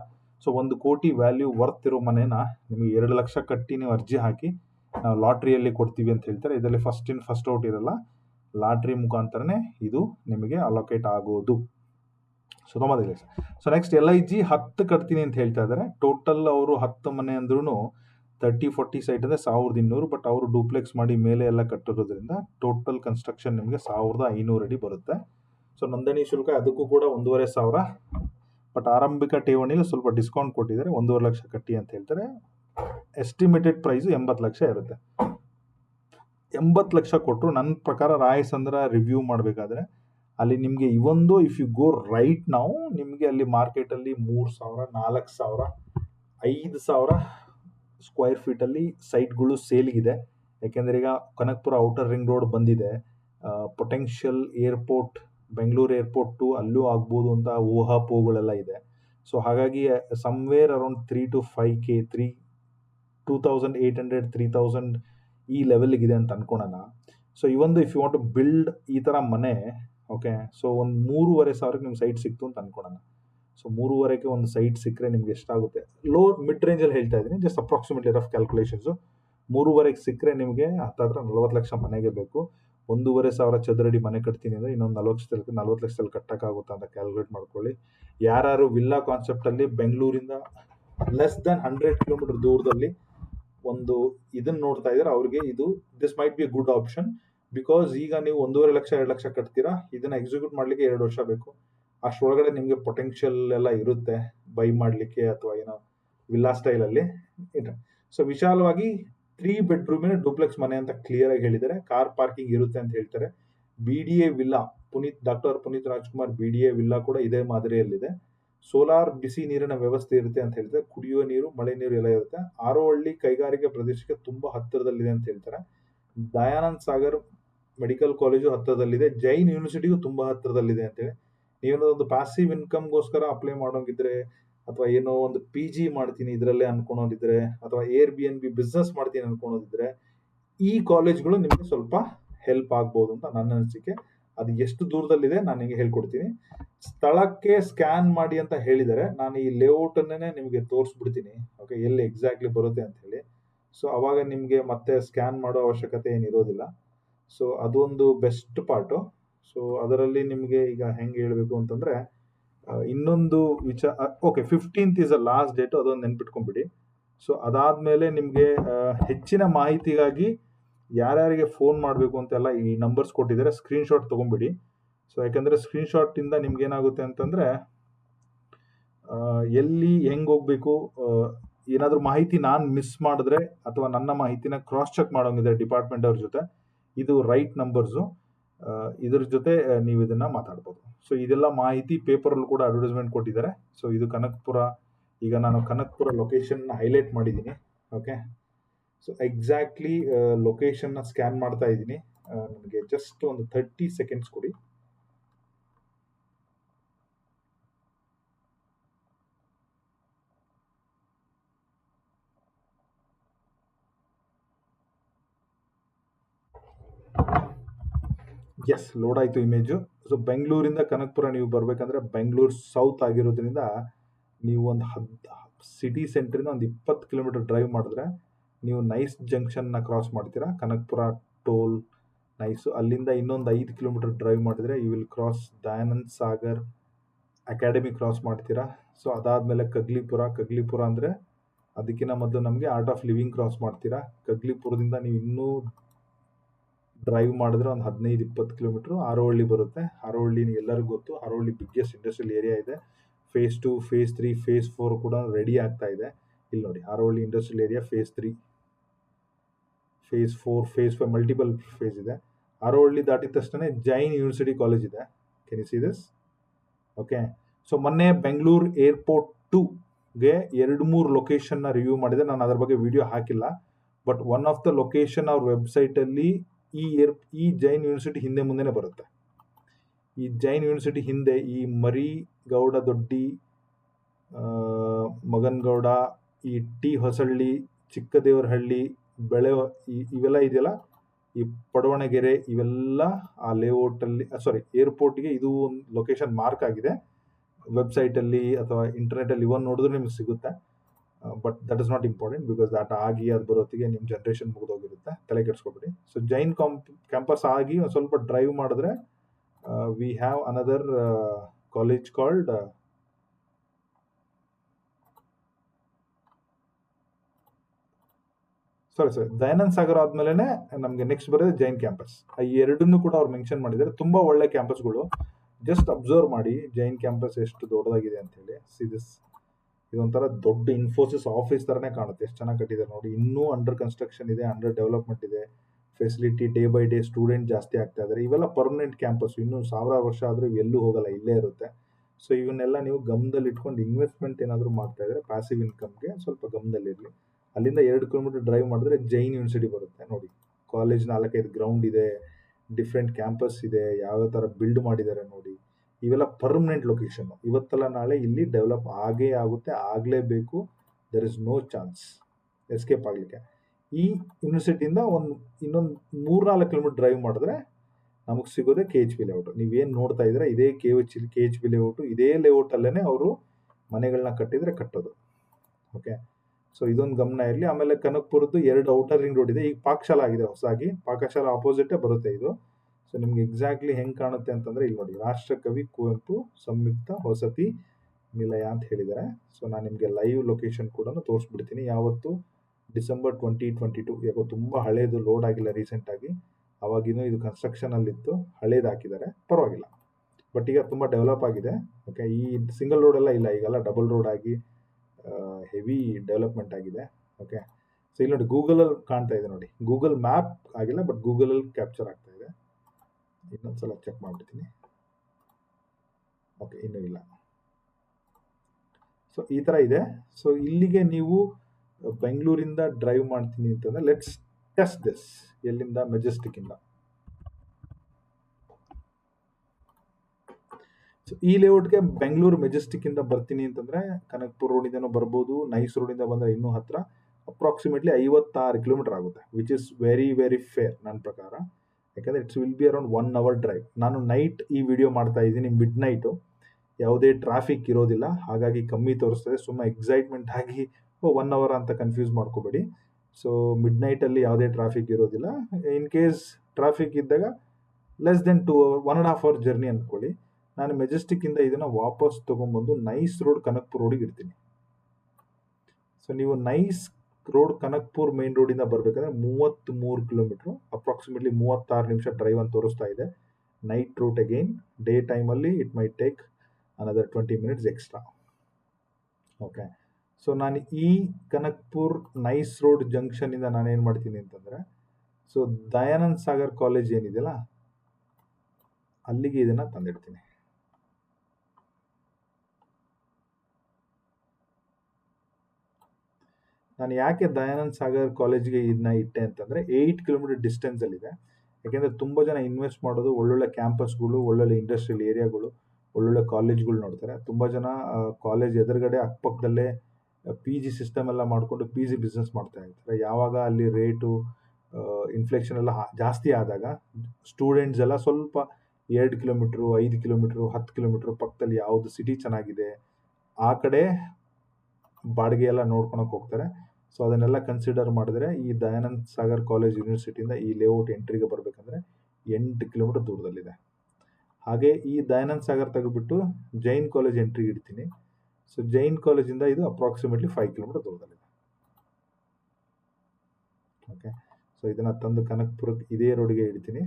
ಸೊ ಒಂದು ಕೋಟಿ ವ್ಯಾಲ್ಯೂ ವರ್ತ್ ಇರೋ ಮನೇನ ನಿಮಗೆ ಎರಡು ಲಕ್ಷ ಕಟ್ಟಿ ನೀವು ಅರ್ಜಿ ಹಾಕಿ ನಾವು ಲಾಟ್ರಿಯಲ್ಲಿ ಕೊಡ್ತೀವಿ ಅಂತ ಹೇಳ್ತಾರೆ. ಇದರಲ್ಲಿ ಫಸ್ಟ್ ಇನ್ ಫಸ್ಟ್ ಔಟ್ ಇರಲ್ಲ. ಲಾಟ್ರಿ ಮುಖಾಂತರನೇ ಇದು ನಿಮಗೆ ಅಲೋಕೇಟ್ ಆಗೋದು. ಸೊ ತೊಂಬತ್ತೈದು lakh so next L I G ಹತ್ತು ಕಟ್ತೀನಿ ಅಂತ ಹೇಳ್ತಾ ಇದ್ದಾರೆ. ಟೋಟಲ್ ಅವರು ಹತ್ತು ಮನೆ ಅಂದ್ರೂ ತರ್ಟಿ ಫೋರ್ಟಿ ಸೈಟ್ ಅಂದರೆ ಸಾವಿರದ ಇನ್ನೂರು ಬಟ್ ಅವರು ಡೂಪ್ಲೆಕ್ಸ್ ಮಾಡಿ ಮೇಲೆ ಎಲ್ಲ ಕಟ್ಟಿರೋದ್ರಿಂದ ಟೋಟಲ್ ಕನ್ಸ್ಟ್ರಕ್ಷನ್ ನಿಮಗೆ ಸಾವಿರದ ಐನೂರು ಅಡಿ ಬರುತ್ತೆ. ಸೊ ನೋಂದಣಿ ಶುಲ್ಕ ಅದಕ್ಕೂ ಕೂಡ ಒಂದೂವರೆ ಸಾವಿರ ಬಟ್ ಆರಂಭಿಕ ಠೇವಣಿಲಿ ಸ್ವಲ್ಪ ಡಿಸ್ಕೌಂಟ್ ಕೊಟ್ಟಿದ್ದಾರೆ, ಒಂದೂವರೆ ಲಕ್ಷ ಕಟ್ಟಿ ಅಂತ ಹೇಳ್ತಾರೆ. ಎಸ್ಟಿಮೇಟೆಡ್ ಪ್ರೈಸು ಎಂಬತ್ತು ಲಕ್ಷ ಇರುತ್ತೆ. ಎಂಬತ್ತು ಲಕ್ಷ ಕೊಟ್ಟರು ನನ್ನ ಪ್ರಕಾರ ರಾಯಸಂದ್ರ ರಿವ್ಯೂ ಮಾಡಬೇಕಾದ್ರೆ, ಅಲ್ಲಿ ನಿಮಗೆ ಇವೊಂದು ಇಫ್ ಯು ಗೋ ರೈಟ್ ನಾವು ನಿಮಗೆ ಅಲ್ಲಿ ಮಾರ್ಕೆಟಲ್ಲಿ ಮೂರು ಸಾವಿರ, ನಾಲ್ಕು ಸಾವಿರ, ಐದು ಸಾವಿರ ಸ್ಕ್ವೇರ್ ಫೀಟಲ್ಲಿ ಸೈಟ್ಗಳು ಸೇಲ್ಗಿದೆ ಯಾಕೆಂದರೆ ಈಗ ಕನಕ್ಪುರ ಔಟರ್ ರಿಂಗ್ ರೋಡ್ ಬಂದಿದೆ. ಪೊಟೆನ್ಷಿಯಲ್ ಏರ್ಪೋರ್ಟ್ ಬೆಂಗಳೂರು ಏರ್ಪೋರ್ಟ್ ಅಲ್ಲೂ ಆಗ್ಬೋದು ಅಂತ ಊಹಾಪೋಹಗಳೆಲ್ಲ ಇದೆ. ಸೊ ಹಾಗಾಗಿ somewhere around three to five K three two thousand eight hundred three thousand ಈ ಲೆವೆಲ್ಗಿದೆ ಅಂತ ಅನ್ಕೊಳೋಣ. So ಇವೊಂದು if you want to build ಈ ಥರ ಮನೆ ಓಕೆ ಸೊ ಒಂದು ಮೂರುವರೆ ಸಾವಿರಕ್ಕೆ ನಿಮ್ಗೆ ಸೈಟ್ ಸಿಕ್ತು ಅಂತ ಅನ್ಕೊಳೋಣ. ಸೊ ಮೂರುವರೆಗೆ ಒಂದು ಸೈಟ್ ಸಿಕ್ಕರೆ ನಿಮ್ಗೆ ಎಷ್ಟಾಗುತ್ತೆ ಲೋ ಮಿಡ್ ರೇಂಜಲ್ಲಿ ಹೇಳ್ತಾ ಇದ್ದೀನಿ ಜಸ್ಟ್ ಅಪ್ರಾಕ್ಸಿಮೇಟ್ಲಿ ರಫ್ ಕ್ಯಾಲ್ಕುಲೇಷನ್ಸು ಮೂರುವರೆಗೆ ಸಿಕ್ಕರೆ ನಿಮಗೆ ಹತ್ತತ್ರ ನಲ್ವತ್ತು ಲಕ್ಷ ಮನೆಗೆ ಬೇಕು. ಒಂದೂವರೆ ಸಾವಿರ ಚದರಡಿ ಮನೆ ಕಟ್ತೀನಿ ಅಂದರೆ ಇನ್ನೊಂದು ನಲ್ವತ್ತು ಲಕ್ಷದಲ್ಲಿ ನಲ್ವತ್ತು ಲಕ್ಷದಲ್ಲಿ ಕಟ್ಟೋಕ್ಕಾಗುತ್ತಾ ಅಂತ ಕ್ಯಾಲ್ಕುಲೇಟ್ ಮಾಡ್ಕೊಳ್ಳಿ. ಯಾರು ವಿಲ್ಲಾ ಕಾನ್ಸೆಪ್ಟಲ್ಲಿ ಬೆಂಗಳೂರಿಂದ ಲೆಸ್ ದೆನ್ ಹಂಡ್ರೆಡ್ ಕಿಲೋಮೀಟರ್ ದೂರದಲ್ಲಿ ಒಂದು ಇದನ್ನ ನೋಡ್ತಾ ಇದ್ದಾರೆ ಅವ್ರಿಗೆ ಇದು this might be good option because ಈಗ ನೀವು ಒಂದೂವರೆ ಲಕ್ಷ, ಎರಡು ಲಕ್ಷ ಕಟ್ತೀರಾ, ಇದನ್ನ ಎಕ್ಸಿಕ್ಯೂಟ್ ಮಾಡಲಿಕ್ಕೆ ಎರಡು ವರ್ಷ ಬೇಕು. ಅಷ್ಟರೊಳಗಡೆ ನಿಮಗೆ ಪೊಟೆನ್ಷಿಯಲ್ ಎಲ್ಲ ಇರುತ್ತೆ ಬೈ ಮಾಡಲಿಕ್ಕೆ ಅಥವಾ ಏನೋ ವಿಲ್ಲಾ ಸ್ಟೈಲಲ್ಲಿ ಸೊ ವಿಶಾಲವಾಗಿ ತ್ರೀ ಬೆಡ್ರೂಮಿನ ಡೂಪ್ಲೆಕ್ಸ್ ಮನೆ ಅಂತ ಕ್ಲಿಯರ್ ಆಗಿ ಹೇಳಿದ್ದಾರೆ. ಕಾರ್ ಪಾರ್ಕಿಂಗ್ ಇರುತ್ತೆ ಅಂತ ಹೇಳ್ತಾರೆ. B D A villa Puneeth doctor Puneeth Rajkumar B D A villa ಕೂಡ ಇದೇ ಮಾದರಿಯಲ್ಲಿದೆ. ಸೋಲಾರ್ ಬಿಸಿ ನೀರಿನ ವ್ಯವಸ್ಥೆ ಇರುತ್ತೆ ಅಂತ ಹೇಳ್ತಾರೆ. ಕುಡಿಯುವ ನೀರು, ಮಳೆ ನೀರು ಎಲ್ಲ ಇರುತ್ತೆ. ಆರೋಹಳ್ಳಿ ಕೈಗಾರಿಕೆ ಪ್ರದೇಶಕ್ಕೆ ತುಂಬಾ ಹತ್ತಿರದಲ್ಲಿದೆ ಅಂತ ಹೇಳ್ತಾರೆ. ದಯಾನಂದ್ ಸಾಗರ್ ಮೆಡಿಕಲ್ ಕಾಲೇಜು ಹತ್ತಿರದಲ್ಲಿದೆ. ಜೈನ್ ಯೂನಿವರ್ಸಿಟಿಗೂ ತುಂಬಾ ಹತ್ತಿರದಲ್ಲಿದೆ ಅಂತೇಳಿ ನೀವೇನೋ ಒಂದು ಪ್ಯಾಸಿವ್ ಇನ್ಕಮ್ಗೋಸ್ಕರ ಅಪ್ಲೈ ಮಾಡೋಂಗಿದ್ರೆ ಅಥವಾ ಏನೋ ಒಂದು ಪಿ ಜಿ ಮಾಡ್ತೀನಿ ಇದರಲ್ಲೇ ಅನ್ಕೊಳೋದಿದ್ರೆ ಅಥವಾ Airbnb business ಮಾಡ್ತೀನಿ ಅನ್ಕೊಳೋದಿದ್ರೆ ಈ ಕಾಲೇಜ್ಗಳು ನಿಮಗೆ ಸ್ವಲ್ಪ ಹೆಲ್ಪ್ ಆಗ್ಬೋದು ಅಂತ ನನ್ನ ಅನಿಸಿಕೆ. ಅದು ಎಷ್ಟು ದೂರದಲ್ಲಿದೆ ನಾನು ನಿಮಗೆ ಹೇಳ್ಕೊಡ್ತೀನಿ. ಸ್ಥಳಕ್ಕೆ ಸ್ಕ್ಯಾನ್ ಮಾಡಿ ಅಂತ ಹೇಳಿದರೆ ನಾನು ಈ ಲೇಔಟ್ ಅನ್ನೇ ನಿಮಗೆ ತೋರಿಸ್ಬಿಡ್ತೀನಿ. ಓಕೆ ಎಲ್ಲಿ ಎಕ್ಸಾಕ್ಟ್ಲಿ ಬರುತ್ತೆ ಅಂತ ಹೇಳಿ. ಸೊ ಅವಾಗ ನಿಮಗೆ ಮತ್ತೆ ಸ್ಕ್ಯಾನ್ ಮಾಡೋ ಅವಶ್ಯಕತೆ ಏನಿರೋದಿಲ್ಲ ಸೊ ಅದೊಂದು ಬೆಸ್ಟ್ ಪಾರ್ಟು ಸೊ ಅದರಲ್ಲಿ ನಿಮಗೆ ಈಗ ಹೆಂಗೆ ಹೇಳಬೇಕು ಅಂತಂದ್ರೆ ಇನ್ನೊಂದು ವಿಚಾರ okay fifteenth is a last date ಅದೊಂದು ನೆನ್ಪಿಟ್ಕೊಂಡ್ಬಿಡಿ. ಸೊ ಅದಾದಮೇಲೆ ನಿಮಗೆ ಹೆಚ್ಚಿನ ಮಾಹಿತಿಗಾಗಿ ಯಾರ್ಯಾರಿಗೆ ಫೋನ್ ಮಾಡಬೇಕು ಅಂತೆಲ್ಲ ಈ ನಂಬರ್ಸ್ ಕೊಟ್ಟಿದ್ದಾರೆ ಸ್ಕ್ರೀನ್ಶಾಟ್ ತೊಗೊಂಬಿಡಿ ಸೊ ಯಾಕಂದರೆ ಸ್ಕ್ರೀನ್ಶಾಟಿಂದ ನಿಮ್ಗೆ ಏನಾಗುತ್ತೆ ಅಂತಂದರೆ ಎಲ್ಲಿ ಹೆಂಗೆ ಹೋಗಬೇಕು ಏನಾದರೂ ಮಾಹಿತಿ ನಾನು ಮಿಸ್ ಮಾಡಿದ್ರೆ ಅಥವಾ ನನ್ನ ಮಾಹಿತಿನ ಕ್ರಾಸ್ ಚೆಕ್ ಮಾಡೋಂಗಿದೆ ಡಿಪಾರ್ಟ್ಮೆಂಟ್ ಅವ್ರ ಜೊತೆ, ಇದು ರೈಟ್ ನಂಬರ್ಸು ಇದ್ರ ಜೊತೆ ನೀವು ಇದನ್ನ ಮಾತಾಡ್ಬೋದು. ಸೊ ಇದೆಲ್ಲ ಮಾಹಿತಿ ಪೇಪರಲ್ಲೂ ಕೂಡ ಅಡ್ವರ್ಟೈಸ್ಮೆಂಟ್ ಕೊಟ್ಟಿದ್ದಾರೆ. ಸೊ ಇದು ಕನಕಪುರ, ಈಗ ನಾನು ಕನಕಪುರ ಲೊಕೇಶನ್ನ ಹೈಲೈಟ್ ಮಾಡಿದ್ದೀನಿ. ಓಕೆ ಸೊ ಎಕ್ಸಾಕ್ಟ್ಲಿ ಲೊಕೇಶನ್ನ ಸ್ಕ್ಯಾನ್ ಮಾಡ್ತಾ ಇದ್ದೀನಿ. ನನಗೆ ಜಸ್ಟ್ ಒಂದು ಥರ್ಟಿ ಸೆಕೆಂಡ್ಸ್ ಕೊಡಿ. ಎಸ್ ಲೋಡ್ ಆಯಿತು ಇಮೇಜು ಸೊ ಬೆಂಗಳೂರಿಂದ ಕನಕಪುರ ನೀವು ಬರಬೇಕಂದ್ರೆ ಬೆಂಗಳೂರು ಸೌತ್ ಆಗಿರೋದ್ರಿಂದ ನೀವು ಒಂದು ಹದ್ ಸಿಟಿ ಸೆಂಟ್ರಿಂದ ಒಂದು ಇಪ್ಪತ್ತು ಕಿಲೋಮೀಟರ್ ಡ್ರೈವ್ ಮಾಡಿದ್ರೆ ನೀವು ನೈಸ್ ಜಂಕ್ಷನ್ನ ಕ್ರಾಸ್ ಮಾಡ್ತೀರಾ. ಕನಕಪುರ ಟೋಲ್ ನೈಸು ಅಲ್ಲಿಂದ ಇನ್ನೊಂದು ಐದು ಕಿಲೋಮೀಟರ್ ಡ್ರೈವ್ ಮಾಡಿದರೆ you will cross Dayanand Sagar academy cross ಮಾಡ್ತೀರಾ. ಸೊ ಅದಾದಮೇಲೆ ಕಗ್ಲಿಪುರ ಕಗ್ಲಿಪುರ ಅಂದರೆ ಅದಕ್ಕಿಂತ ಮೊದಲು ನಮಗೆ ಆರ್ಟ್ ಆಫ್ ಲಿವಿಂಗ್ ಕ್ರಾಸ್ ಮಾಡ್ತೀರಾ. ಕಗ್ಲಿಪುರದಿಂದ ನೀವು ಇನ್ನೂ ಡ್ರೈವ್ ಮಾಡಿದ್ರೆ ಒಂದು ಹದಿನೈದು, ಇಪ್ಪತ್ತು ಕಿಲೋಮೀಟ್ರ್ ಆರೋಹಳ್ಳಿ ಬರುತ್ತೆ. ಆರೋಹಳ್ಳಿ ಎಲ್ಲರಿಗೂ ಗೊತ್ತು. ಆರೋಹಳ್ಳಿ ಬಿಗ್ಗೆಸ್ಟ್ ಇಂಡಸ್ಟ್ರಿಯಲ್ ಏರಿಯಾ ಇದೆ. Phase two phase three phase four ಕೂಡ ರೆಡಿ ಆಗ್ತಾ ಇದೆ. ಇಲ್ಲಿ ನೋಡಿ Harohalli industrial area phase three phase four phase five multiple phase ಇದೆ. ಆರೋಹಳ್ಳಿ ದಾಟಿದ ತಕ್ಷಣ ಜೈನ್ ಯೂನಿವರ್ಸಿಟಿ ಕಾಲೇಜ್ ಇದೆ. Can see this okay so ಮೊನ್ನೆ ಬೆಂಗಳೂರು ಏರ್ಪೋರ್ಟ್ ಟುಗೆ ಎರಡು, ಮೂರು ಲೊಕೇಶನ್ನ ರಿವ್ಯೂ ಮಾಡಿದೆ. ನಾನು ಅದ್ರ ಬಗ್ಗೆ ವಿಡಿಯೋ ಹಾಕಿಲ್ಲ. But one of the location ಅವ್ರ ವೆಬ್ಸೈಟಲ್ಲಿ ಈ ಏರ್, ಈ ಜೈನ್ ಯೂನಿವರ್ಸಿಟಿ ಹಿಂದೆ ಮುಂದೆನೇ ಬರುತ್ತೆ. ಈ ಜೈನ್ ಯೂನಿವರ್ಸಿಟಿ ಹಿಂದೆ ಈ ಮರಿ ಗೌಡ ದೊಡ್ಡಿ ಮಗನಗೌಡ ಮಗನ್ ಗೌಡ ಈ ಟಿ ಹೊಸಳ್ಳಿ, ಚಿಕ್ಕದೇವರಹಳ್ಳಿ, ಬೆಳೆ ಇವೆಲ್ಲ ಇದೆಯಲ್ಲ, ಈ ಪಡವಣಗೆರೆ ಇವೆಲ್ಲ ಆ ಲೇಔಟಲ್ಲಿ ಸಾರಿ ಏರ್ಪೋರ್ಟ್ಗೆ ಇದು ಒಂದು ಲೊಕೇಶನ್ ಮಾರ್ಕ್ ಆಗಿದೆ. ವೆಬ್ಸೈಟಲ್ಲಿ ಅಥವಾ ಇಂಟರ್ನೆಟಲ್ಲಿ ಇವನ್ ನೋಡಿದ್ರೆ ನಿಮ್ಗೆ ಸಿಗುತ್ತೆ. But that is not important because that ಆಗಿ ಅದು ಬರೋತ್ತಿಗೆ ನಿಮ್ಮ ಜನ್ರೇಷನ್ ಮುಗಿದೋಗಿರುತ್ತೆ, ತಲೆ ಕೆಡಿಸ್ಕೊಬೇಡಿ. ಸೊ ಜೈನ್ ಕಾಂಪ್ ಕ್ಯಾಂಪಸ್ ಆಗಿ ಒಂದು ಸ್ವಲ್ಪ ಡ್ರೈವ್ ಮಾಡಿದ್ರೆ we have another college called sorry sir Dayanand Sagar ಆದ್ಮೇಲೆ ನಮಗೆ ನೆಕ್ಸ್ಟ್ ಬರೋದು ಜೈನ್ ಕ್ಯಾಂಪಸ್ ಈ ಎರಡನ್ನೂ ಕೂಡ ಅವ್ರು ಮೆನ್ಷನ್ ಮಾಡಿದ್ದಾರೆ. ತುಂಬ ಒಳ್ಳೆ ಕ್ಯಾಂಪಸ್ಗಳು ಜಸ್ಟ್ ಅಬ್ಸರ್ವ್ ಮಾಡಿ ಜೈನ್ ಕ್ಯಾಂಪಸ್ ಎಷ್ಟು ದೊಡ್ಡದಾಗಿದೆ ಅಂತ ಹೇಳಿ ಸಿ ದಿಸ್ ಇದೊಂಥರ ದೊಡ್ಡ ಇನ್ಫೋಸಿಸ್ ಆಫೀಸ್ ತರನೇ ಕಾಣುತ್ತೆ. ಎಷ್ಟು ಚೆನ್ನಾಗಿ ಕಟ್ಟಿದ್ದಾರೆ ನೋಡಿ. ಇನ್ನೂ ಅಂಡರ್ ಕನ್ಸ್ಟ್ರಕ್ಷನ್ ಇದೆ ಅಂಡರ್ ಡೆವಲಪ್ಮೆಂಟ್ ಇದೆ. Facility day by day student ಜಾಸ್ತಿ ಆಗ್ತಾ ಇದಾರೆ. ಇವೆಲ್ಲ ಪರ್ಮನೆಂಟ್ ಕ್ಯಾಂಪಸ್ ಇನ್ನೂ ಸಾವಿರಾರು ವರ್ಷ ಆದರೂ ಎಲ್ಲೂ ಹೋಗಲ್ಲ, ಇಲ್ಲೇ ಇರುತ್ತೆ. ಸೊ ಇವನ್ನೆಲ್ಲ ನೀವು ಗಮನದಲ್ಲಿ ಇಟ್ಕೊಂಡು ಇನ್ವೆಸ್ಟ್ಮೆಂಟ್ ಏನಾದರೂ ಮಾಡ್ತಾ ಇದ್ರೆ ಪ್ಯಾಸಿವ್ ಇನ್ಕಮ್ಗೆ ಸ್ವಲ್ಪ ಗಮನದಲ್ಲಿರಲಿ ಅಲ್ಲಿಂದ ಎರಡು ಕಿಲೋಮೀಟರ್ ಡ್ರೈವ್ ಮಾಡಿದ್ರೆ ಜೈನ್ ಯೂನಿವರ್ಸಿಟಿ ಬರುತ್ತೆ. ನೋಡಿ ಕಾಲೇಜ್ ನಾಲ್ಕೈದು ಗ್ರೌಂಡ್ ಇದೆ ಡಿಫ್ರೆಂಟ್ ಕ್ಯಾಂಪಸ್ ಇದೆ, ಯಾವ್ಯಾವ ಥರ ಬಿಲ್ಡ್ ಮಾಡಿದ್ದಾರೆ ನೋಡಿ. ಇವೆಲ್ಲ ಪರ್ಮನೆಂಟ್ ಲೊಕೇಶನ್ ಇವತ್ತಲ್ಲ ನಾಳೆ ಇಲ್ಲಿ ಡೆವಲಪ್ ಆಗೇ ಆಗುತ್ತೆ, ಆಗಲೇಬೇಕು. There is no chance escape ಆಗಲಿಕ್ಕೆ. ಈ ಯೂನಿವರ್ಸಿಟಿಯಿಂದ ಒಂದು ಇನ್ನೊಂದು ಮೂರ್ನಾಲ್ಕು ಕಿಲೋಮೀಟರ್ ಡ್ರೈವ್ ಮಾಡಿದ್ರೆ ನಮಗೆ ಸಿಗೋದೇ ಕೆ ಎಚ್ ಪಿ ಲೇಔಟ್ ನೀವೇನು ನೋಡ್ತಾ ಇದ್ರೆ ಇದೇ K H K H P layout ಇದೇ ಲೇಔಟಲ್ಲೇ ಅವರು ಮನೆಗಳನ್ನ ಕಟ್ಟಿದ್ರೆ ಕಟ್ಟೋದು. ಓಕೆ ಸೊ ಇದೊಂದು ಗಮನ ಇರಲಿ. ಆಮೇಲೆ ಕನಕ್ಪುರದ್ದು ಎರಡು ಔಟರ್ ರಿಂಗ್ ರೋಡ್ ಇದೆ. ಈಗ ಪಾಕಶಾಲ ಆಗಿದೆ ಹೊಸದಾಗಿ. ಪಾಕಶಾಲ ಆಪೋಸಿಟೇ ಬರುತ್ತೆ ಇದು. ಸೊ ನಿಮ್ಗೆ ಎಕ್ಸಾಕ್ಟ್ಲಿ ಹೆಂಗೆ ಕಾಣುತ್ತೆ ಅಂತಂದ್ರೆ ಇಲ್ಲಿ ನೋಡಿ, ರಾಷ್ಟ್ರಕವಿ ಕುವೆಂಪು ಸಂಯುಕ್ತ ವಸತಿ ನಿಲಯ ಅಂತ ಹೇಳಿದ್ದಾರೆ. ಸೊ ನಾನು ನಿಮಗೆ ಲೈವ್ ಲೊಕೇಶನ್ ಕೂಡ ತೋರಿಸ್ಬಿಡ್ತೀನಿ. ಯಾವತ್ತು? ಡಿಸೆಂಬರ್ ಟ್ವೆಂಟಿ ಟ್ವೆಂಟಿ ಟು ಯಾಕೋ ತುಂಬ ಹಳೇದು ಲೋಡ್ ಆಗಿಲ್ಲ ರೀಸೆಂಟಾಗಿ ಅವಾಗಿನೂ ಇದು ಕನ್ಸ್ಟ್ರಕ್ಷನಲ್ಲಿತ್ತು ಹಳೇದು ಹಾಕಿದ್ದಾರೆ. ಪರವಾಗಿಲ್ಲ. ಬಟ್ ಈಗ ತುಂಬ ಡೆವಲಪ್ ಆಗಿದೆ. ಓಕೆ ಈ ಸಿಂಗಲ್ ರೋಡ್ ಎಲ್ಲ ಇಲ್ಲ. ಈಗೆಲ್ಲ ಡಬಲ್ ರೋಡ್ ಆಗಿ ಹೆವಿ ಡೆವಲಪ್ಮೆಂಟ್ ಆಗಿದೆ. ಓಕೆ ಸೊ ಇಲ್ಲಿ ನೋಡಿ ಗೂಗಲಲ್ಲಿ ಕಾಣ್ತಾ ಇದೆ ನೋಡಿ. ಗೂಗಲ್ ಮ್ಯಾಪ್ ಆಗಿಲ್ಲ ಬಟ್ ಗೂಗಲಲ್ಲಿ ಕ್ಯಾಪ್ಚರ್ ಆಗ್ತಾ ಇದೆ. ಇನ್ನೊಂದ್ಸಲ ಚೆಕ್ ಮಾಡ್ಬಿಡ್ತೀನಿ ಓಕೆ ಇನ್ನೂ ಇಲ್ಲ ಸೊ ಈ ಥರ ಇದೆ. ಸೊ ಇಲ್ಲಿಗೆ ನೀವು ಬೆಂಗಳೂರಿಂದ ಡ್ರೈವ್ ಮಾಡ್ತೀನಿ ಅಂತಂದ್ರೆ ಲೆಟ್ಸ್ ಟೆಸ್ಟ್ ದಿಸ್ ಎಲ್ಲಿಂದ? ಮೆಜೆಸ್ಟಿಕ್ ಇಂದ. ಸೊ ಈ ಲೇಔಟ್ಗೆ ಬೆಂಗಳೂರು ಮೆಜೆಸ್ಟಿಕ್ ಇಂದ ಬರ್ತೀನಿ ಅಂತಂದ್ರೆ ಕನಕ್ಪುರ್ ರೋಡಿಂದನೂ ಬರ್ಬೋದು ನೈಸ್ ರೋಡಿಂದ ಬಂದ್ರೆ ಇನ್ನೂ ಹತ್ರ ಅಪ್ರಾಕ್ಸಿಮೇಟ್ಲಿ ಐವತ್ತಾರು ಕಿಲೋಮೀಟರ್ ಆಗುತ್ತೆ which is very very fair ನನ್ನ ಪ್ರಕಾರ. ಯಾಕಂದ್ರೆ it's will be around one hour drive ನಾನು ನೈಟ್ ಈ ವಿಡಿಯೋ ಮಾಡ್ತಾ ಇದ್ದೀನಿ ಮಿಡ್ ನೈಟು ಯಾವುದೇ ಟ್ರಾಫಿಕ್ ಇರೋದಿಲ್ಲ, ಹಾಗಾಗಿ ಕಮ್ಮಿ ತೋರಿಸ್ತದೆ. ಸುಮ್ಮನೆ ಎಕ್ಸೈಟ್ಮೆಂಟ್ ಆಗಿ ಒನ್ ಅವರ್ ಅಂತ ಕನ್ಫ್ಯೂಸ್ ಮಾಡ್ಕೋಬೇಡಿ. ಸೊ ಮಿಡ್ ನೈಟಲ್ಲಿ ಯಾವುದೇ ಟ್ರಾಫಿಕ್ ಇರೋದಿಲ್ಲ. ಇನ್ ಕೇಸ್ ಟ್ರಾಫಿಕ್ ಇದ್ದಾಗ less than two hour one and half hour journey ಅಂದ್ಕೊಳ್ಳಿ ನಾನು ಮೆಜೆಸ್ಟಿಕ್ಕಿಂದ ಇದನ್ನು ವಾಪಸ್ ತೊಗೊಂಬಂದು ನೈಸ್ ರೋಡ್ ಕನಕ್ಪುರ್ ರೋಡಿಗೆ ಇಡ್ತೀನಿ. ಸೊ ನೀವು ನೈಸ್ ರೋಡ್ ಕನಕ್ಪುರ್ ಮೇನ್ ರೋಡಿಂದ ಬರಬೇಕಂದ್ರೆ ಮೂವತ್ತ್ ಮೂರು ಕಿಲೋಮೀಟ್ರು ಅಪ್ರಾಕ್ಸಿಮೇಟ್ಲಿ ಮೂವತ್ತಾರು ನಿಮಿಷ ಡ್ರೈವ್ ಅಂತ ತೋರಿಸ್ತಾ ಇದೆ. ನೈಟ್ ರೂಟ್ ಅಗೈನ್ ಡೇ ಟೈಮಲ್ಲಿ it may take another twenty minutes extra okay so ನಾನು ಈ ಕನಕ್ಪುರ್ ನೈಸ್ ರೋಡ್ ಜಂಕ್ಷನಿಂದ ನಾನೇನು ಮಾಡ್ತೀನಿ ಅಂತಂದರೆ ಸೊ ದಯಾನಂದ್ ಸಾಗರ್ ಕಾಲೇಜ್ ಏನಿದೆಯಲ್ಲ, ಅಲ್ಲಿಗೆ ಇದನ್ನು ತಂದಿಡ್ತೀನಿ. ನಾನು ಯಾಕೆ ದಯಾನಂದ್ ಸಾಗರ್ ಕಾಲೇಜ್ಗೆ ಇದನ್ನ ಇಟ್ಟೆ ಅಂತಂದರೆ ಏಯ್ಟ್ ಕಿಲೋಮೀಟರ್ ಡಿಸ್ಟೆನ್ಸಲ್ಲಿದೆ ಯಾಕೆಂದರೆ ತುಂಬ ಜನ ಇನ್ವೆಸ್ಟ್ ಮಾಡೋದು ಒಳ್ಳೊಳ್ಳೆ ಕ್ಯಾಂಪಸ್ಗಳು ಒಳ್ಳೊಳ್ಳೆ ಇಂಡಸ್ಟ್ರಿಯಲ್ ಏರಿಯಾಗಳು ಒಳ್ಳೊಳ್ಳೆ ಕಾಲೇಜ್ಗಳು ನೋಡ್ತಾರೆ. ತುಂಬ ಜನ ಕಾಲೇಜ್ ಎದುರುಗಡೆ ಅಕ್ಕಪಕ್ಕದಲ್ಲೇ ಪಿ ಜಿ ಸಿಸ್ಟಮ್ ಎಲ್ಲ ಮಾಡಿಕೊಂಡು ಪಿ ಜಿ ಬಿಸ್ನೆಸ್ ಮಾಡ್ತಾ ಇರ್ತಾರೆ. ಯಾವಾಗ ಅಲ್ಲಿ ರೇಟು ಇನ್ಫ್ಲೇಷನ್ ಎಲ್ಲ ಜಾಸ್ತಿ ಆದಾಗ ಸ್ಟೂಡೆಂಟ್ಸ್ ಎಲ್ಲ ಸ್ವಲ್ಪ ಎರಡು ಕಿಲೋಮೀಟ್ರು, ಐದು ಕಿಲೋಮೀಟ್ರು, ಹತ್ತು ಕಿಲೋಮೀಟ್ರು ಪಕ್ಕದಲ್ಲಿ ಯಾವುದು ಸಿಟಿ ಚೆನ್ನಾಗಿದೆ, ಆ ಕಡೆ ಬಾಡಿಗೆ ಎಲ್ಲ ನೋಡ್ಕೊಳಕ್ಕೆ ಹೋಗ್ತಾರೆ. ಸೊ ಅದನ್ನೆಲ್ಲ ಕನ್ಸಿಡರ್ ಮಾಡಿದ್ರೆ ಈ ದಯಾನಂದ್ ಸಾಗರ್ ಕಾಲೇಜ್ ಯೂನಿವರ್ಸಿಟಿಯಿಂದ ಈ ಲೇಔಟ್ ಎಂಟ್ರಿಗೆ ಬರಬೇಕಂದ್ರೆ ಎಂಟು ಕಿಲೋಮೀಟರ್ ದೂರದಲ್ಲಿದೆ. ಹಾಗೆ ಈ ದಯಾನಂದ್ ಸಾಗರ್ ತೆಗೆದುಬಿಟ್ಟು ಜೈನ್ ಕಾಲೇಜ್ ಎಂಟ್ರಿ ಇಡ್ತೀನಿ. ಸೊ ಜೈನ್ ಕಾಲೇಜಿಂದ ಇದು ಅಪ್ರಾಕ್ಸಿಮೇಟ್ಲಿ ಫೈವ್ ಕಿಲೋಮೀಟರ್ ದೂರದಲ್ಲಿದೆ. ಓಕೆ ಸೊ ಇದನ್ನು ತಂದು ಕನಕ್ಪುರಕ್ಕೆ ಇದೇ ರೋಡಿಗೆ ಇಡ್ತೀನಿ.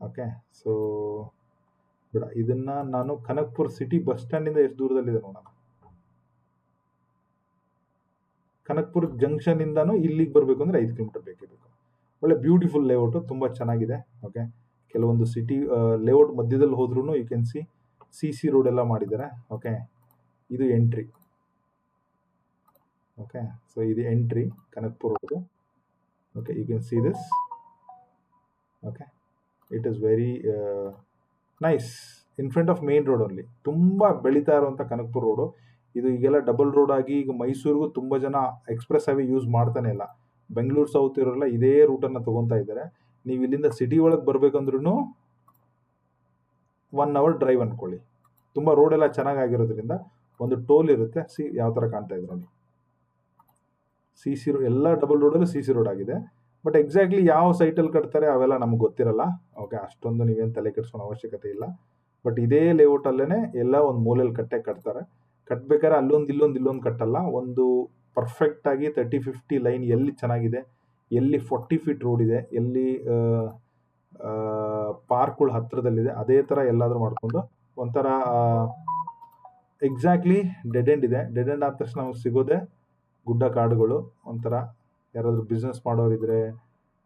ಓಕೆ ಸೊ ಬಿಡ. ಇದನ್ನು ನಾನು ಕನಕ್ಪುರ್ ಸಿಟಿ ಬಸ್ ಸ್ಟ್ಯಾಂಡಿಂದ ಎಷ್ಟು ದೂರದಲ್ಲಿದೆ ನೋಡೋಣ ಕನಕ್ಪುರ್ ಜಂಕ್ಷನ್ ಇಂದಾನು ಇಲ್ಲಿಗೆ ಬರಬೇಕು ಅಂದ್ರೆ ಐದು ಕಿಲೋಮೀಟರ್ ಬೇಕೇ ಬೇಕು. ಒಳ್ಳೆ ಬ್ಯೂಟಿಫುಲ್ ಲೇಔಟ್ ತುಂಬಾ ಚೆನ್ನಾಗಿದೆ ಓಕೆ ಕೆಲವೊಂದು ಸಿಟಿ ಲೇಔಟ್ ಮಧ್ಯದಲ್ಲಿ ಹೋದ್ರೂ you can see C C road ಎಲ್ಲ ಮಾಡಿದ್ದಾರೆ ಓಕೆ ಇದು ಎಂಟ್ರಿ ಓಕೆ ಸೊ ಇದು entry Kanakpur road okay you can see this okay it is very nice in front of main road only ತುಂಬ ಬೆಳೀತಾ ಇರುವಂಥ Kanakpur road ಇದು ಈಗೆಲ್ಲ ಡಬಲ್ ರೋಡ್ ಆಗಿ ಈಗ ಮೈಸೂರಿಗೂ ತುಂಬ ಜನ ಎಕ್ಸ್ಪ್ರೆಸ್ ಹೈವೇ ಯೂಸ್ ಮಾಡ್ತಾನೆ ಇಲ್ಲ. ಬೆಂಗಳೂರು ಸೌತ್ ಇರೋರೆಲ್ಲ ಇದೇ ರೂಟನ್ನು ತೊಗೊತಾ ಇದ್ದಾರೆ. ನೀವು ಇಲ್ಲಿಂದ ಸಿಟಿ ಒಳಗೆ ಬರಬೇಕಂದ್ರೂ ಒನ್ ಅವರ್ ಡ್ರೈವ್ ಅಂದ್ಕೊಳ್ಳಿ ತುಂಬ ರೋಡ್ ಎಲ್ಲ ಚೆನ್ನಾಗಿರೋದ್ರಿಂದ ಒಂದು ಟೋಲ್ ಇರುತ್ತೆ. ಸಿ ಯಾವ ಥರ ಕಾಣ್ತಾ ಇದ್ರು ಸಿ ಸಿ ರೋಡ್ ಎಲ್ಲ ಡಬಲ್ ರೋಡಲ್ಲೂ ಸಿ ಸಿ ರೋಡ್ ಆಗಿದೆ. ಬಟ್ ಎಕ್ಸಾಕ್ಟ್ಲಿ ಯಾವ ಸೈಟಲ್ಲಿ ಕಟ್ತಾರೆ ಅವೆಲ್ಲ ನಮ್ಗೆ ಗೊತ್ತಿರಲ್ಲ. ಓಕೆ ಅಷ್ಟೊಂದು ನೀವೇನು ತಲೆ ಕೆಡಿಸ್ಕೊಳೋ ಅವಶ್ಯಕತೆ ಇಲ್ಲ. ಬಟ್ ಇದೇ ಲೇಔಟಲ್ಲೇ ಎಲ್ಲ ಒಂದು ಮೂಲೆಯಲ್ಲಿ ಕಟ್ಟೆ ಕಟ್ತಾರೆ. ಕಟ್ಬೇಕಾದ್ರೆ ಅಲ್ಲೊಂದು ಇಲ್ಲೊಂದು ಇಲ್ಲೊಂದು ಕಟ್ಟಲ್ಲ. ಒಂದು ಪರ್ಫೆಕ್ಟ್ ಆಗಿ ತರ್ಟಿ ಫಿಫ್ಟಿ ಲೈನ್ ಎಲ್ಲಿ ಚೆನ್ನಾಗಿದೆ, ಎಲ್ಲಿ ಫೋರ್ಟಿ ಫೀಟ್ ರೋಡ್ ಇದೆ, ಎಲ್ಲಿ ಪಾರ್ಕ್ಗಳು ಹತ್ತಿರದಲ್ಲಿದೆ ಅದೇ ಥರ ಎಲ್ಲಾದರೂ ಮಾಡಿಕೊಂಡು ಒಂಥರ ಎಕ್ಸಾಕ್ಟ್ಲಿ ಡೆಡ್ ಎಂಡ್ ಇದೆ. ಡೆಡ್ ಎಂಡ್ ಆದ ತಕ್ಷಣ ನಮಗೆ ಸಿಗೋದೆ ಗುಡ್ಡ ಕಾಡುಗಳು, ಒಂಥರ ಯಾರಾದರೂ ಬಿಸ್ನೆಸ್ ಮಾಡೋರಿದ್ರೆ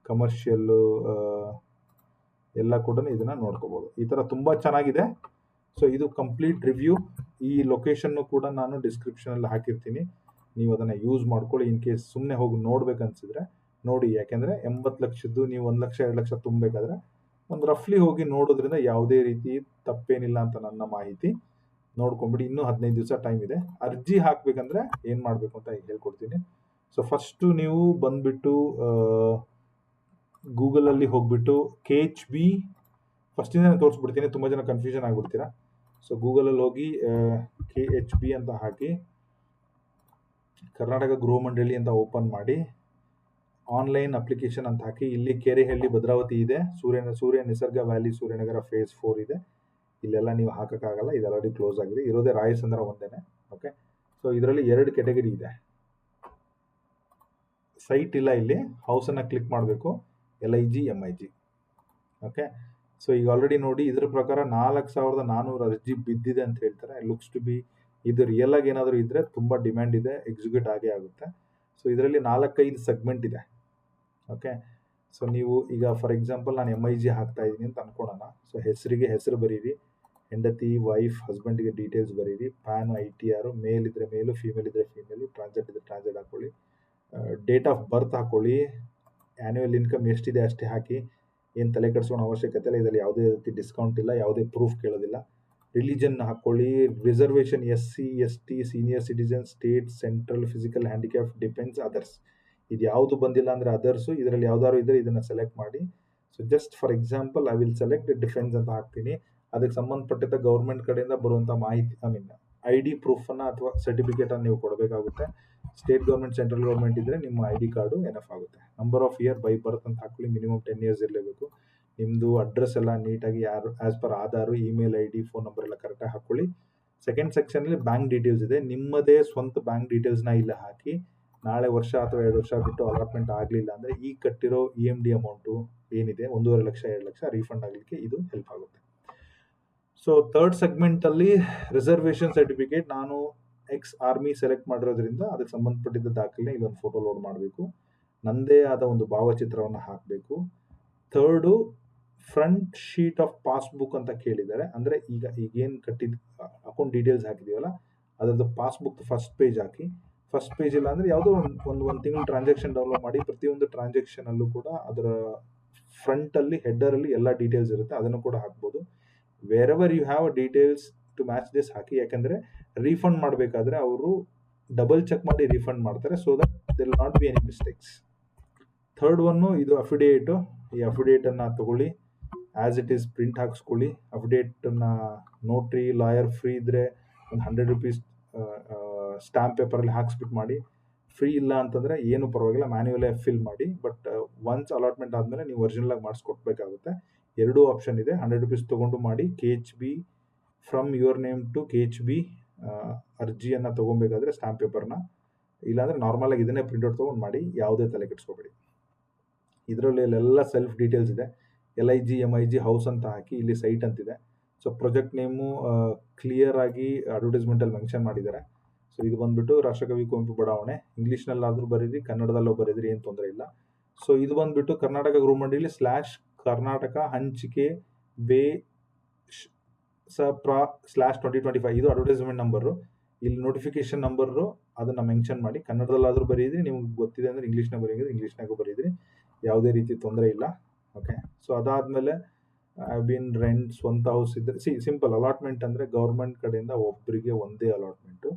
ಕಮರ್ಷಿಯಲ್ಲು ಎಲ್ಲ ಕೂಡ ಇದನ್ನು ನೋಡ್ಕೋಬೋದು. ಈ ಥರ ತುಂಬ ಚೆನ್ನಾಗಿದೆ. ಸೊ ಇದು ಕಂಪ್ಲೀಟ್ ರಿವ್ಯೂ ಈ ಲೊಕೇಶನ್ನು ಕೂಡ ನಾನು ಡಿಸ್ಕ್ರಿಪ್ಷನಲ್ಲಿ ಹಾಕಿರ್ತೀನಿ. ನೀವು ಅದನ್ನು ಯೂಸ್ ಮಾಡ್ಕೊಳ್ಳಿ. ಇನ್ ಕೇಸ್ ಸುಮ್ಮನೆ ಹೋಗಿ ನೋಡ್ಬೇಕನ್ಸಿದ್ರೆ ನೋಡಿ. ಯಾಕೆಂದರೆ ಎಂಬತ್ತು ಲಕ್ಷದ್ದು ನೀವು ಒಂದು ಲಕ್ಷ, ಎರಡು ಲಕ್ಷ ತುಂಬಬೇಕಾದ್ರೆ ಒಂದು ರಫ್ಲಿ ಹೋಗಿ ನೋಡೋದ್ರಿಂದ ಯಾವುದೇ ರೀತಿ ತಪ್ಪೇನಿಲ್ಲ ಅಂತ ನನ್ನ ಮಾಹಿತಿ. ನೋಡ್ಕೊಂಬಿಡಿ. ಇನ್ನೂ ಹದಿನೈದು ದಿವಸ ಟೈಮ್ ಇದೆ. ಅರ್ಜಿ ಹಾಕಬೇಕಂದ್ರೆ ಏನು ಮಾಡಬೇಕು ಅಂತ ಹೇಳ್ಕೊಡ್ತೀನಿ. ಸೊ ಫಸ್ಟು ನೀವು ಬಂದುಬಿಟ್ಟು ಗೂಗಲಲ್ಲಿ ಹೋಗ್ಬಿಟ್ಟು ಕೆ ಎಚ್ ಬಿ ಫಸ್ಟಿಂದ ತೋರಿಸ್ಬಿಡ್ತೀನಿ. ತುಂಬ ಜನ ಕನ್ಫ್ಯೂಷನ್ ಆಗಿಬಿಡ್ತೀರಾ? ಸೊ ಗೂಗಲಲ್ಲಿ ಹೋಗಿ ಕೆ ಎಚ್ ಬಿ ಅಂತ ಹಾಕಿ, ಕರ್ನಾಟಕ ಗೃಹ ಮಂಡಳಿ ಅಂತ ಓಪನ್ ಮಾಡಿ ಆನ್ಲೈನ್ ಅಪ್ಲಿಕೇಶನ್ ಅಂತ ಹಾಕಿ, ಇಲ್ಲಿ ಕೆರೆಹಳ್ಳಿ ಭದ್ರಾವತಿ ಇದೆ ಸೂರ್ಯನ Surya Nisarga valley Suryanagar phase four ಇದೆ. ಇಲ್ಲೆಲ್ಲ ನೀವು ಹಾಕೋಕ್ಕಾಗಲ್ಲ ಇದು ಆಲ್ರೆಡಿ ಕ್ಲೋಸ್ ಆಗಿದೆ. ಇರೋದೇ ರಾಯಸಂದ್ರ ಒಂದೇನೆ ಓಕೆ ಸೊ ಇದರಲ್ಲಿ ಎರಡು ಕೆಟಗರಿ ಇದೆ. ಸೈಟ್ ಇಲ್ಲ ಇಲ್ಲಿ ಹೌಸನ್ನು ಕ್ಲಿಕ್ ಮಾಡಬೇಕು. L I G M I G okay so ಈಗ ಆಲ್ರೆಡಿ ನೋಡಿ ಇದ್ರ ಪ್ರಕಾರ ನಾಲ್ಕು ಸಾವಿರದ ನಾನ್ನೂರು ಅರ್ಜಿ ಬಿದ್ದಿದೆ ಅಂತ ಹೇಳ್ತಾರೆ. ಲುಕ್ಸ್ ಟು ಬಿ ಇದು ರಿಯಲ್ ಆಗಿ ಏನಾದರೂ ಇದ್ದರೆ ತುಂಬ ಡಿಮ್ಯಾಂಡ್ ಇದೆ ಎಕ್ಸಿಕ್ಯೂಟ್ ಆಗೇ ಆಗುತ್ತೆ. ಸೊ ಇದರಲ್ಲಿ ನಾಲ್ಕೈದು ಸೆಗ್ಮೆಂಟ್ ಇದೆ. ಓಕೆ ಸೊ ನೀವು ಈಗ ಫಾರ್ ಎಕ್ಸಾಂಪಲ್ ನಾನು ಎಂ ಐ ಜಿ ಹಾಕ್ತಾ ಇದ್ದೀನಿ ಅಂತ ಅನ್ಕೊಳ್ಳೋಣ ಸೊ ಹೆಸರಿಗೆ ಹೆಸರು ಬರೀರಿ. ಹೆಂಡತಿ ವೈಫ್ ಹಸ್ಬೆಂಡಿಗೆ ಡೀಟೇಲ್ಸ್ ಬರೀರಿ. PAN I T R mail ಇದ್ರೆ ಮೇಲು ಫೀಮೇಲ್ ಇದ್ರೆ ಫೀಮೇಲು ಟ್ರಾನ್ಸೆಟ್ ಇದ್ರೆ ಟ್ರಾನ್ಸೆಟ್ ಹಾಕೊಳ್ಳಿ. ಡೇಟ್ ಆಫ್ ಬರ್ತ್ ಹಾಕೊಳ್ಳಿ. ಆ್ಯನ್ಯುವಲ್ ಇನ್ಕಮ್ ಎಷ್ಟಿದೆ ಅಷ್ಟೇ ಹಾಕಿ. ಏನು ತಲೆ ಕೆಡಿಸ್ಕೊಳೋ ಅವಶ್ಯಕತೆ ಇಲ್ಲ. ಇದರಲ್ಲಿ ಯಾವುದೇ ರೀತಿ ಡಿಸ್ಕೌಂಟ್ ಇಲ್ಲ, ಯಾವುದೇ ಪ್ರೂಫ್ ಕೇಳೋದಿಲ್ಲ. ರಿಲಿಜನ್ ಹಾಕ್ಕೊಳ್ಳಿ reservation S C S T senior citizen state central physical handicap depends others ಇದು ಯಾವುದು ಬಂದಿಲ್ಲ ಅಂದರೆ ಅದರ್ಸು ಇದರಲ್ಲಿ ಯಾವ್ದಾದ್ರು ಇದ್ದರೆ ಇದನ್ನು ಸೆಲೆಕ್ಟ್ ಮಾಡಿ. So just for example I will select defence ಅಂತ ಹಾಕ್ತೀನಿ. ಅದಕ್ಕೆ ಸಂಬಂಧಪಟ್ಟಿದ್ದ ಗೌರ್ಮೆಂಟ್ ಕಡೆಯಿಂದ ಬರುವಂಥ ಮಾಹಿತಿ ಐ ಮೀನ್ ಐ ಡಿ ಪ್ರೂಫನ್ನು ಅಥವಾ ಸರ್ಟಿಫಿಕೇಟನ್ನು ನೀವು ಕೊಡಬೇಕಾಗುತ್ತೆ. ಸ್ಟೇಟ್ ಗೌರ್ಮೆಂಟ್ ಸೆಂಟ್ರಲ್ ಗೌರ್ಮೆಂಟ್ ಇದ್ದರೆ ನಿಮ್ಮ ಐ ಡಿ ಕಾರ್ಡು ಎನಫ್ ಆಗುತ್ತೆ. Number of year by birth ಅಂತ ಹಾಕೊಳ್ಳಿ ಮಿನಿಮಮ್ ಟೆನ್ ಇಯರ್ಸ್ ಇರಲೇಬೇಕು. ನಿಮ್ಮದು ಅಡ್ರೆಸ್ ಎಲ್ಲ ನೀಟಾಗಿ ಯಾರು as per Aadhaar email I D phone number ಎಲ್ಲ ಕರೆಕ್ಟಾಗಿ ಹಾಕ್ಕೊಳ್ಳಿ. ಸೆಕೆಂಡ್ ಸೆಕ್ಷನಲ್ಲಿ ಬ್ಯಾಂಕ್ ಡೀಟೇಲ್ಸ್ ಇದೆ. ನಿಮ್ಮದೇ ಸ್ವಂತ ಬ್ಯಾಂಕ್ ಡೀಟೇಲ್ಸ್ನ ಇಲ್ಲಿ ಹಾಕಿ, ನಾಳೆ ವರ್ಷ ಅಥವಾ ಎರಡು ವರ್ಷ ಬಿಟ್ಟು ಅಲಾಟ್ಮೆಂಟ್ ಆಗಲಿಲ್ಲ ಅಂದರೆ ಈ ಕಟ್ಟಿರೋ ಇ ಎಂ ಡಿ ಅಮೌಂಟು ಏನಿದೆ? ಒಂದೂವರೆ ಲಕ್ಷ, ಎರಡು ಲಕ್ಷ ರೀಫಂಡ್ ಆಗಲಿಕ್ಕೆ ಇದು ಹೆಲ್ಪ್ ಆಗುತ್ತೆ. ಸೊ ಥರ್ಡ್ ಸೆಗ್ಮೆಂಟಲ್ಲಿ ರಿಸರ್ವೇಷನ್ ಸರ್ಟಿಫಿಕೇಟ್ ನಾನು ಎಕ್ಸ್ ಆರ್ಮಿ ಸೆಲೆಕ್ಟ್ ಮಾಡಿರೋದ್ರಿಂದ ಅದಕ್ಕೆ ಸಂಬಂಧಪಟ್ಟಿದ್ದ ದಾಖಲೆ ಇಲ್ಲೊಂದು ಫೋಟೋ ಲೋಡ್ ಮಾಡಬೇಕು. ನನ್ನದೇ ಆದ ಒಂದು ಭಾವಚಿತ್ರವನ್ನು ಹಾಕಬೇಕು. Third front sheet of passbook ಅಂತ ಕೇಳಿದ್ದಾರೆ. ಅಂದರೆ ಈಗ ಈಗೇನು ಕಟ್ಟಿದ ಅಕೌಂಟ್ ಡೀಟೇಲ್ಸ್ ಹಾಕಿದೀವಲ್ಲ, ಅದರದ್ದು ಪಾಸ್ಬುಕ್ ಫಸ್ಟ್ ಪೇಜ್ ಹಾಕಿ. ಫಸ್ಟ್ ಪೇಜ್ ಇಲ್ಲ ಅಂದರೆ ಯಾವುದೋ ಒಂದು ಒಂದು ಒಂದು ತಿಂಗಳು ಟ್ರಾನ್ಸಾಕ್ಷನ್ ಡೌನ್ಲೋಡ್ ಮಾಡಿ, ಪ್ರತಿಯೊಂದು ಟ್ರಾನ್ಸಾಕ್ಷನಲ್ಲೂ ಕೂಡ ಅದರ ಫ್ರಂಟಲ್ಲಿ ಹೆಡ್ಡರಲ್ಲಿ ಎಲ್ಲ ಡೀಟೇಲ್ಸ್ ಇರುತ್ತೆ. ಅದನ್ನು ಕೂಡ ಹಾಕ್ಬೋದು. Wherever you have details to match this ಹಾಕಿ. ಯಾಕಂದರೆ ರೀಫಂಡ್ ಮಾಡಬೇಕಾದ್ರೆ ಅವರು ಡಬಲ್ ಚೆಕ್ ಮಾಡಿ ರೀಫಂಡ್ ಮಾಡ್ತಾರೆ. So that there'll not be any mistakes third one ಇದು ಅಫಿಡೇಟು ಈ ಅಫಿಡೇಟನ್ನು ತಗೊಳ್ಳಿ. ಆ್ಯಸ್ ಇಟ್ ಈಸ್ ಪ್ರಿಂಟ್ ಹಾಕ್ಸ್ಕೊಳ್ಳಿ. ಅಫಿಡೇಟನ್ನು ನೋಟ್ರಿ ಲಾಯರ್ ಫ್ರೀ ಇದ್ದರೆ ಒಂದು ಹಂಡ್ರೆಡ್ ರುಪೀಸ್ ಸ್ಟ್ಯಾಂಪ್ ಪೇಪರಲ್ಲಿ ಹಾಕ್ಸ್ಬಿಟ್ಟು ಮಾಡಿ. ಫ್ರೀ ಇಲ್ಲ ಅಂತಂದರೆ ಏನು ಪರವಾಗಿಲ್ಲ ಮ್ಯಾನ್ಯುವಲೇ ಫಿಲ್ ಮಾಡಿ. ಬಟ್ ಒನ್ಸ್ ಅಲಾಟ್ಮೆಂಟ್ ಆದಮೇಲೆ ನೀವು ಒರಿಜಿನಲಾಗಿ ಮಾಡಿಸ್ಕೊಟ್ಬೇಕಾಗುತ್ತೆ. ಎರಡೂ ಆಪ್ಷನ್ ಇದೆ. ಹಂಡ್ರೆಡ್ ರುಪೀಸ್ ತೊಗೊಂಡು ಮಾಡಿ. K H B from your name to K H B ಅರ್ಜಿಯನ್ನು ತೊಗೊಬೇಕಾದ್ರೆ ಸ್ಟಾಂಪ್ ಪೇಪರ್ನ, ಇಲ್ಲಾಂದರೆ ನಾರ್ಮಲಾಗಿ ಇದನ್ನೇ ಪ್ರಿಂಟೌಟ್ ತೊಗೊಂಡು ಮಾಡಿ ಯಾವುದೇ ತಲೆ ಕೆಡಿಸ್ಕೋಬೇಡಿ. ಇದರಲ್ಲಿ ಎಲ್ಲ ಸೆಲ್ಫ್ ಡೀಟೇಲ್ಸ್ ಇದೆ. L I G M I G house ಅಂತ ಹಾಕಿ ಇಲ್ಲಿ ಸೈಟ್ ಅಂತಿದೆ. ಸೊ ಪ್ರಾಜೆಕ್ಟ್ ನೇಮು ಕ್ಲಿಯರ್ ಆಗಿ ಅಡ್ವರ್ಟೈಸ್ಮೆಂಟಲ್ಲಿ ಮೆನ್ಷನ್ ಮಾಡಿದ್ದಾರೆ. ಸೊ ಇದು ಬಂದ್ಬಿಟ್ಟು ರಾಷ್ಟ್ರಕವಿ ಕುವೆಂಪು ಬಡಾವಣೆ. ಇಂಗ್ಲೀಷ್ನಲ್ಲಾದರೂ ಬರೀರಿ, ಕನ್ನಡದಲ್ಲೂ ಬರೀರಿ ಏನು ತೊಂದರೆ ಇಲ್ಲ. ಸೊ ಇದು ಬಂದ್ಬಿಟ್ಟು ಕರ್ನಾಟಕ ಗೃಹಮಂಡಳಿ ಸ್ಲ್ಯಾಶ್ ಕರ್ನಾಟಕ ಹಂಚಿಕೆ ಬೇ ಸ, ಪ್ರಾ ಸ್ಲ್ಯಾಶ್ ಟ್ವೆಂಟಿ ಟ್ವೆಂಟಿ ಫೈವ್ ಇದು ಅಡ್ವರ್ಟೈಸ್ಮೆಂಟ್ ನಂಬರು ಇಲ್ಲಿ ನೋಟಿಫಿಕೇಶನ್ ನಂಬರು ಅದನ್ನು ಮೆನ್ಷನ್ ಮಾಡಿ. ಕನ್ನಡದಲ್ಲಾದರೂ ಬರೀದ್ರಿ ನಿಮ್ಗೆ ಗೊತ್ತಿದೆ ಅಂದರೆ ಇಂಗ್ಲೀಷ್ನಾಗ ಬರೀದ್ರಿ ಇಂಗ್ಲೀಷ್ನಾಗೂ ಬರೀದ್ರಿ ಯಾವುದೇ ರೀತಿ ತೊಂದರೆ ಇಲ್ಲ. ಓಕೆ ಸೊ ಅದಾದಮೇಲೆ ಬಿನ್ ರೆಂಟ್ ಸ್ವಂತ ಹೌಸ್ ಇದ್ದರೆ ಸಿ ಸಿಂಪಲ್ ಅಲಾಟ್ಮೆಂಟ್ ಅಂದರೆ ಗೌರ್ಮೆಂಟ್ ಕಡೆಯಿಂದ ಒಬ್ಬರಿಗೆ ಒಂದೇ ಅಲಾಟ್ಮೆಂಟು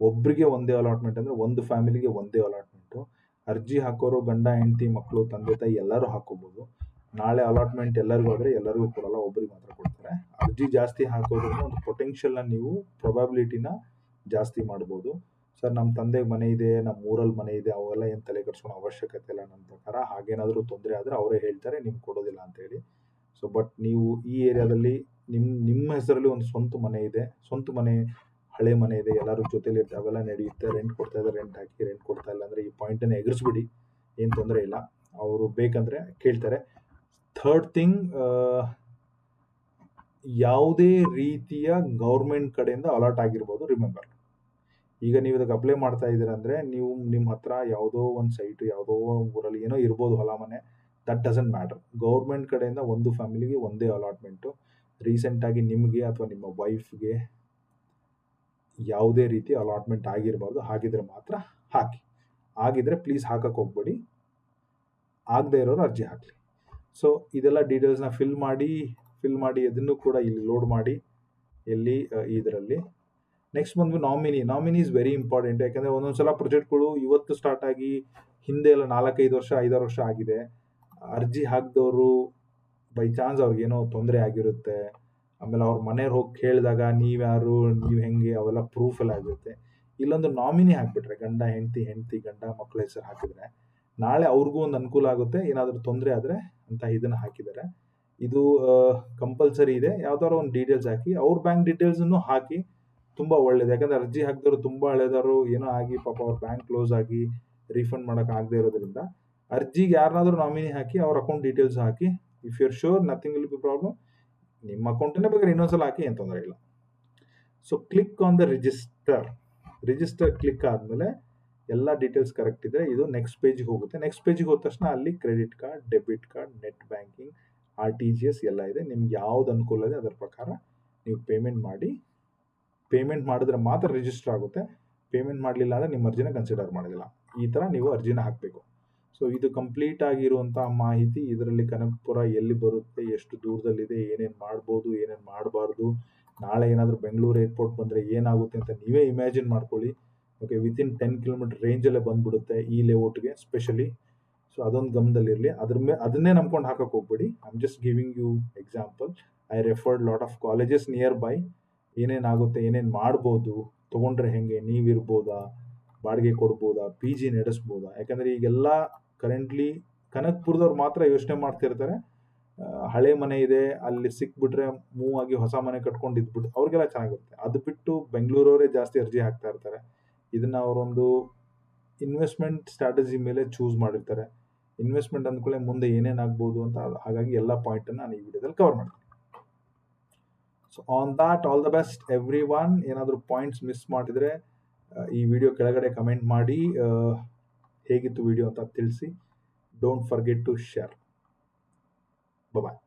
ಒಬ್ಬರಿಗೆ ಒಂದೇ ಅಲಾಟ್ಮೆಂಟ್ ಅಂದರೆ ಒಂದು ಫ್ಯಾಮಿಲಿಗೆ ಒಂದೇ ಅಲಾಟ್ಮೆಂಟು ಅರ್ಜಿ ಹಾಕೋರು ಗಂಡ, ಹೆಂಡತಿ ಮಕ್ಕಳು ತಂದೆ, ತಾಯಿ ಎಲ್ಲರೂ ಹಾಕೋಬೋದು. ನಾಳೆ ಅಲಾಟ್ಮೆಂಟ್ ಎಲ್ಲರಿಗೂ ಆದರೆ ಎಲ್ಲರಿಗೂ ಕೊಡಲ್ಲ ಒಬ್ಬರಿಗೆ ಮಾತ್ರ ಕೊಡ್ತಾರೆ. ಅರ್ಜಿ ಜಾಸ್ತಿ ಹಾಕೋದ್ರಿಂದ ಒಂದು ಪೊಟೆನ್ಷಿಯಲ್ನ ನೀವು ಪ್ರೊಬಾಬಿಲಿಟಿನ ಜಾಸ್ತಿ ಮಾಡ್ಬೋದು. ಸರ್ ನಮ್ಮ ತಂದೆಗೆ ಮನೆ ಇದೆ ನಮ್ಮ ಊರಲ್ಲಿ ಮನೆ ಇದೆ, ಅವೆಲ್ಲ ಏನು ತಲೆ ಕಟ್ಸ್ಕೊಳೋ ಅವಶ್ಯಕತೆ ಇಲ್ಲ ನನ್ನ ಪ್ರಕಾರ. ಹಾಗೇನಾದರೂ ತೊಂದರೆ ಆದರೆ ಅವರೇ ಹೇಳ್ತಾರೆ ನಿಮ್ಗೆ ಕೊಡೋದಿಲ್ಲ ಅಂತೇಳಿ ಸೊ ಬಟ್ ನೀವು ಈ ಏರಿಯಾದಲ್ಲಿ ನಿಮ್ಮ ನಿಮ್ಮ ಹೆಸರಲ್ಲಿ ಒಂದು ಸ್ವಂತ ಮನೆ ಇದೆ, ಸ್ವಂತ ಮನೆ, ಹಳೆ ಮನೆ ಇದೆ, ಎಲ್ಲರೂ ಜೊತೆಲಿ ಅವೆಲ್ಲ ನಡೆಯುತ್ತೆ ರೆಂಟ್ ಕೊಡ್ತಾ ಇದ್ದಾರೆ ರೆಂಟ್ ಹಾಕಿ ರೆಂಟ್ ಕೊಡ್ತಾ ಇಲ್ಲ ಅಂದರೆ ಈ ಪಾಯಿಂಟನ್ನು ಎಗರಿಸ್ಬಿಡಿ, ಏನು ತೊಂದರೆ ಇಲ್ಲ. ಅವರು ಬೇಕಂದರೆ ಕೇಳ್ತಾರೆ. ಥರ್ಡ್ ಥಿಂಗ್ ಯಾವುದೇ ರೀತಿಯ ಗೌರ್ಮೆಂಟ್ ಕಡೆಯಿಂದ ಅಲರ್ಟ್ ಆಗಿರ್ಬೋದು ರಿಮೆಂಬರ್ ಈಗ ನೀವು ಇದಕ್ಕೆ ಅಪ್ಲೈ ಮಾಡ್ತಾ ಇದ್ದೀರಾ ಅಂದರೆ ನೀವು ನಿಮ್ಮ ಹತ್ರ ಯಾವುದೋ ಒಂದು ಸೈಟು ಯಾವುದೋ ಊರಲ್ಲಿ ಏನೋ ಇರ್ಬೋದು ಹೊಲ ಮನೆ ದಟ್ ಡಸಂಟ್ ಮ್ಯಾಟರ್ ಗೌರ್ಮೆಂಟ್ ಕಡೆಯಿಂದ ಒಂದು ಫ್ಯಾಮಿಲಿಗೆ ಒಂದೇ ಅಲಾಟ್ಮೆಂಟು ರೀಸೆಂಟಾಗಿ ನಿಮಗೆ ಅಥವಾ ನಿಮ್ಮ ವೈಫ್ಗೆ ಯಾವುದೇ ರೀತಿ ಅಲಾಟ್ಮೆಂಟ್ ಆಗಿರಬಾರ್ದು, ಹಾಗಿದ್ರೆ ಮಾತ್ರ ಹಾಕಿ. ಆಗಿದ್ರೆ ಪ್ಲೀಸ್ ಹಾಕಕ್ಕೆ ಹೋಗ್ಬೇಡಿ. ಆಗದೆ ಇರೋರು ಅರ್ಜಿ ಹಾಕಲಿ. ಸೊ ಇದೆಲ್ಲ ಡೀಟೇಲ್ಸ್ನ ಫಿಲ್ ಮಾಡಿ ಫಿಲ್ ಮಾಡಿ ಅದನ್ನು ಕೂಡ ಇಲ್ಲಿ ಲೋಡ್ ಮಾಡಿ, ಎಲ್ಲಿ ಇದರಲ್ಲಿ. ನೆಕ್ಸ್ಟ್ ಬಂದು nominee nominee is very important ಯಾಕಂದರೆ ಒಂದೊಂದು ಸಲ ಪ್ರೊಜೆಕ್ಟ್ಗಳು ಇವತ್ತು ಸ್ಟಾರ್ಟ್ ಆಗಿ ಹಿಂದೆ ಎಲ್ಲ ನಾಲ್ಕೈದು ವರ್ಷ, ಐದಾರು ವರ್ಷ ಆಗಿದೆ. ಅರ್ಜಿ ಹಾಕಿದವರು ಬೈ ಚಾನ್ಸ್ ಅವ್ರಿಗೇನೋ ತೊಂದರೆ ಆಗಿರುತ್ತೆ. ಆಮೇಲೆ ಅವ್ರ ಮನೆಯವ್ರು ಹೋಗಿ ಕೇಳಿದಾಗ ನೀವ್ಯಾರು, ನೀವು ಹೆಂಗೆ, ಅವೆಲ್ಲ ಪ್ರೂಫ್ ಎಲ್ಲ ಆಗಿರುತ್ತೆ ಇಲ್ಲೊಂದು ನಾಮಿನಿ ಹಾಕ್ಬಿಟ್ರೆ, ಗಂಡ, ಹೆಂಡತಿ ಹೆಂಡತಿ, ಗಂಡ ಮಕ್ಕಳ ಹೆಸರು ಹಾಕಿದ್ರೆ ನಾಳೆ ಅವ್ರಿಗೂ ಒಂದು ಅನುಕೂಲ ಆಗುತ್ತೆ. ಏನಾದರೂ ತೊಂದರೆ ಆದರೆ ಅಂತ ಇದನ್ನು ಹಾಕಿದ್ದಾರೆ. ಇದು ಕಂಪಲ್ಸರಿ ಇದೆ. ಯಾವ್ದಾದ್ರು ಒಂದು ಡೀಟೇಲ್ಸ್ ಹಾಕಿ, ಅವ್ರ ಬ್ಯಾಂಕ್ ಡೀಟೇಲ್ಸನ್ನು ಹಾಕಿ ತುಂಬ ಒಳ್ಳೇದು. ಯಾಕಂದರೆ ಅರ್ಜಿ ಹಾಕಿದವರು ತುಂಬ ಹಳೆದವರು, ಏನೋ ಆಗಿ ಪಾಪ ಅವ್ರ ಬ್ಯಾಂಕ್ ಕ್ಲೋಸ್ ಆಗಿ ರೀಫಂಡ್ ಮಾಡೋಕೆ ಆಗದೆ ಇರೋದ್ರಿಂದ ಅರ್ಜಿಗೆ ಯಾರನ್ನಾದರೂ ನಾಮಿನಿ ಹಾಕಿ ಅವ್ರ account details hockey if you are sure nothing will be problem ನಿಮ್ಮ ಅಕೌಂಟನ್ನೇ ಬೇಕಾದ್ರೆ ಇನ್ನೊಂದ್ಸಲ ಹಾಕಿ, ಏನು ತೊಂದರೆ ಇಲ್ಲ. So click on the register register click ಆದಮೇಲೆ ಎಲ್ಲ ಡೀಟೇಲ್ಸ್ ಕರೆಕ್ಟ್ ಇದ್ದರೆ ಇದು ನೆಕ್ಸ್ಟ್ ಪೇಜಿಗೆ ಹೋಗುತ್ತೆ. ನೆಕ್ಸ್ಟ್ ಪೇಜಿಗೆ ಹೋದ ತಕ್ಷಣ ಅಲ್ಲಿ credit card debit card net banking R T G S ಎಲ್ಲ ಇದೆ. ನಿಮ್ಗೆ ಯಾವ್ದು ಅನುಕೂಲ ಇದೆ ಅದರ ಪ್ರಕಾರ ನೀವು ಪೇಮೆಂಟ್ ಮಾಡಿ. ಪೇಮೆಂಟ್ ಮಾಡಿದ್ರೆ ಮಾತ್ರ ರಿಜಿಸ್ಟರ್ ಆಗುತ್ತೆ. ಪೇಮೆಂಟ್ ಮಾಡಲಿಲ್ಲ ಅಂದರೆ ನಿಮ್ಮ ಅರ್ಜಿನ ಕನ್ಸಿಡರ್ ಮಾಡೋದಿಲ್ಲ ಈ ಥರ ನೀವು ಅರ್ಜಿನ ಹಾಕಬೇಕು. ಸೊ ಇದು ಕಂಪ್ಲೀಟ್ ಆಗಿರುವಂಥ ಮಾಹಿತಿ. ಇದರಲ್ಲಿ ಕನಕಪುರ ಎಲ್ಲಿ ಬರುತ್ತೆ, ಎಷ್ಟು ದೂರದಲ್ಲಿದೆ, ಏನೇನು ಮಾಡ್ಬೋದು, ಏನೇನು ಮಾಡಬಾರ್ದು, ನಾಳೆ ಏನಾದರೂ ಬೆಂಗಳೂರು ಏರ್ಪೋರ್ಟ್ ಬಂದರೆ ಏನಾಗುತ್ತೆ ಅಂತ ನೀವೇ ಇಮ್ಯಾಜಿನ್ ಮಾಡ್ಕೊಳ್ಳಿ. ಓಕೆ ವಿತಿನ್ ಟೆನ್ ಕಿಲೋಮೀಟರ್ ರೇಂಜಲ್ಲೇ ಬಂದ್ಬಿಡುತ್ತೆ ಈ ಲೇಔಟ್ಗೆ ಸ್ಪೆಷಲಿ ಸೊ ಅದೊಂದು ಗಮನದಲ್ಲಿರಲಿ ಅದ್ರ ಮೇಲೆ ಅದನ್ನೇ ನಂಬ್ಕೊಂಡು ಹಾಕಕ್ಕೆ ಹೋಗ್ಬೇಡಿ. I'm just giving you example I referred lot of colleges nearby ಏನೇನಾಗುತ್ತೆ, ಏನೇನು ಮಾಡ್ಬೋದು, ತೊಗೊಂಡ್ರೆ ಹೆಂಗೆ, ನೀವಿರ್ಬೋದಾ, ಬಾಡಿಗೆ ಕೊಡ್ಬೋದಾ ಪಿ ಜಿ ನಡೆಸ್ಬೋದಾ? ಯಾಕಂದರೆ ಈಗೆಲ್ಲ ಕರೆಂಟ್ಲಿ ಕನಕ್ಪುರದವ್ರು ಮಾತ್ರ ಯೋಚನೆ ಮಾಡ್ತಿರ್ತಾರೆ. ಹಳೆ ಮನೆ ಇದೆ, ಅಲ್ಲಿ ಸಿಕ್ಬಿಟ್ರೆ ಮೂವ್ ಆಗಿ ಹೊಸ ಮನೆ ಕಟ್ಕೊಂಡು ಇದ್ಬಿಟ್ಟು ಅವ್ರಿಗೆಲ್ಲ ಚೆನ್ನಾಗಿರುತ್ತೆ. ಅದು ಬಿಟ್ಟು ಬೆಂಗಳೂರವರೇ ಜಾಸ್ತಿ ಅರ್ಜಿ ಹಾಕ್ತಾ ಇರ್ತಾರೆ. ಇದನ್ನ ಅವರೊಂದು ಇನ್ವೆಸ್ಟ್ಮೆಂಟ್ ಸ್ಟ್ರಾಟಜಿ ಮೇಲೆ ಚೂಸ್ ಮಾಡಿರ್ತಾರೆ. ಇನ್ವೆಸ್ಟ್ಮೆಂಟ್ ಅಂದ್ಕೊಳ್ಳೆ ಮುಂದೆ ಏನೇನಾಗ್ಬೋದು ಅಂತ ಅದು- ಹಾಗಾಗಿ ಎಲ್ಲ ಪಾಯಿಂಟನ್ನು ನಾನು ಈ ವಿಡಿಯೋದಲ್ಲಿ ಕವರ್ ಮಾಡ್ತೀನಿ. So on that all the best everyone ಏನಾದರೂ ಪಾಯಿಂಟ್ಸ್ ಮಿಸ್ ಮಾಡಿದರೆ ಈ ವಿಡಿಯೋ ಕೆಳಗಡೆ ಕಮೆಂಟ್ ಮಾಡಿ ಹೇಗಿತ್ತು ವಿಡಿಯೋ ಅಂತ ತಿಳಿಸಿ. Don't forget to share bye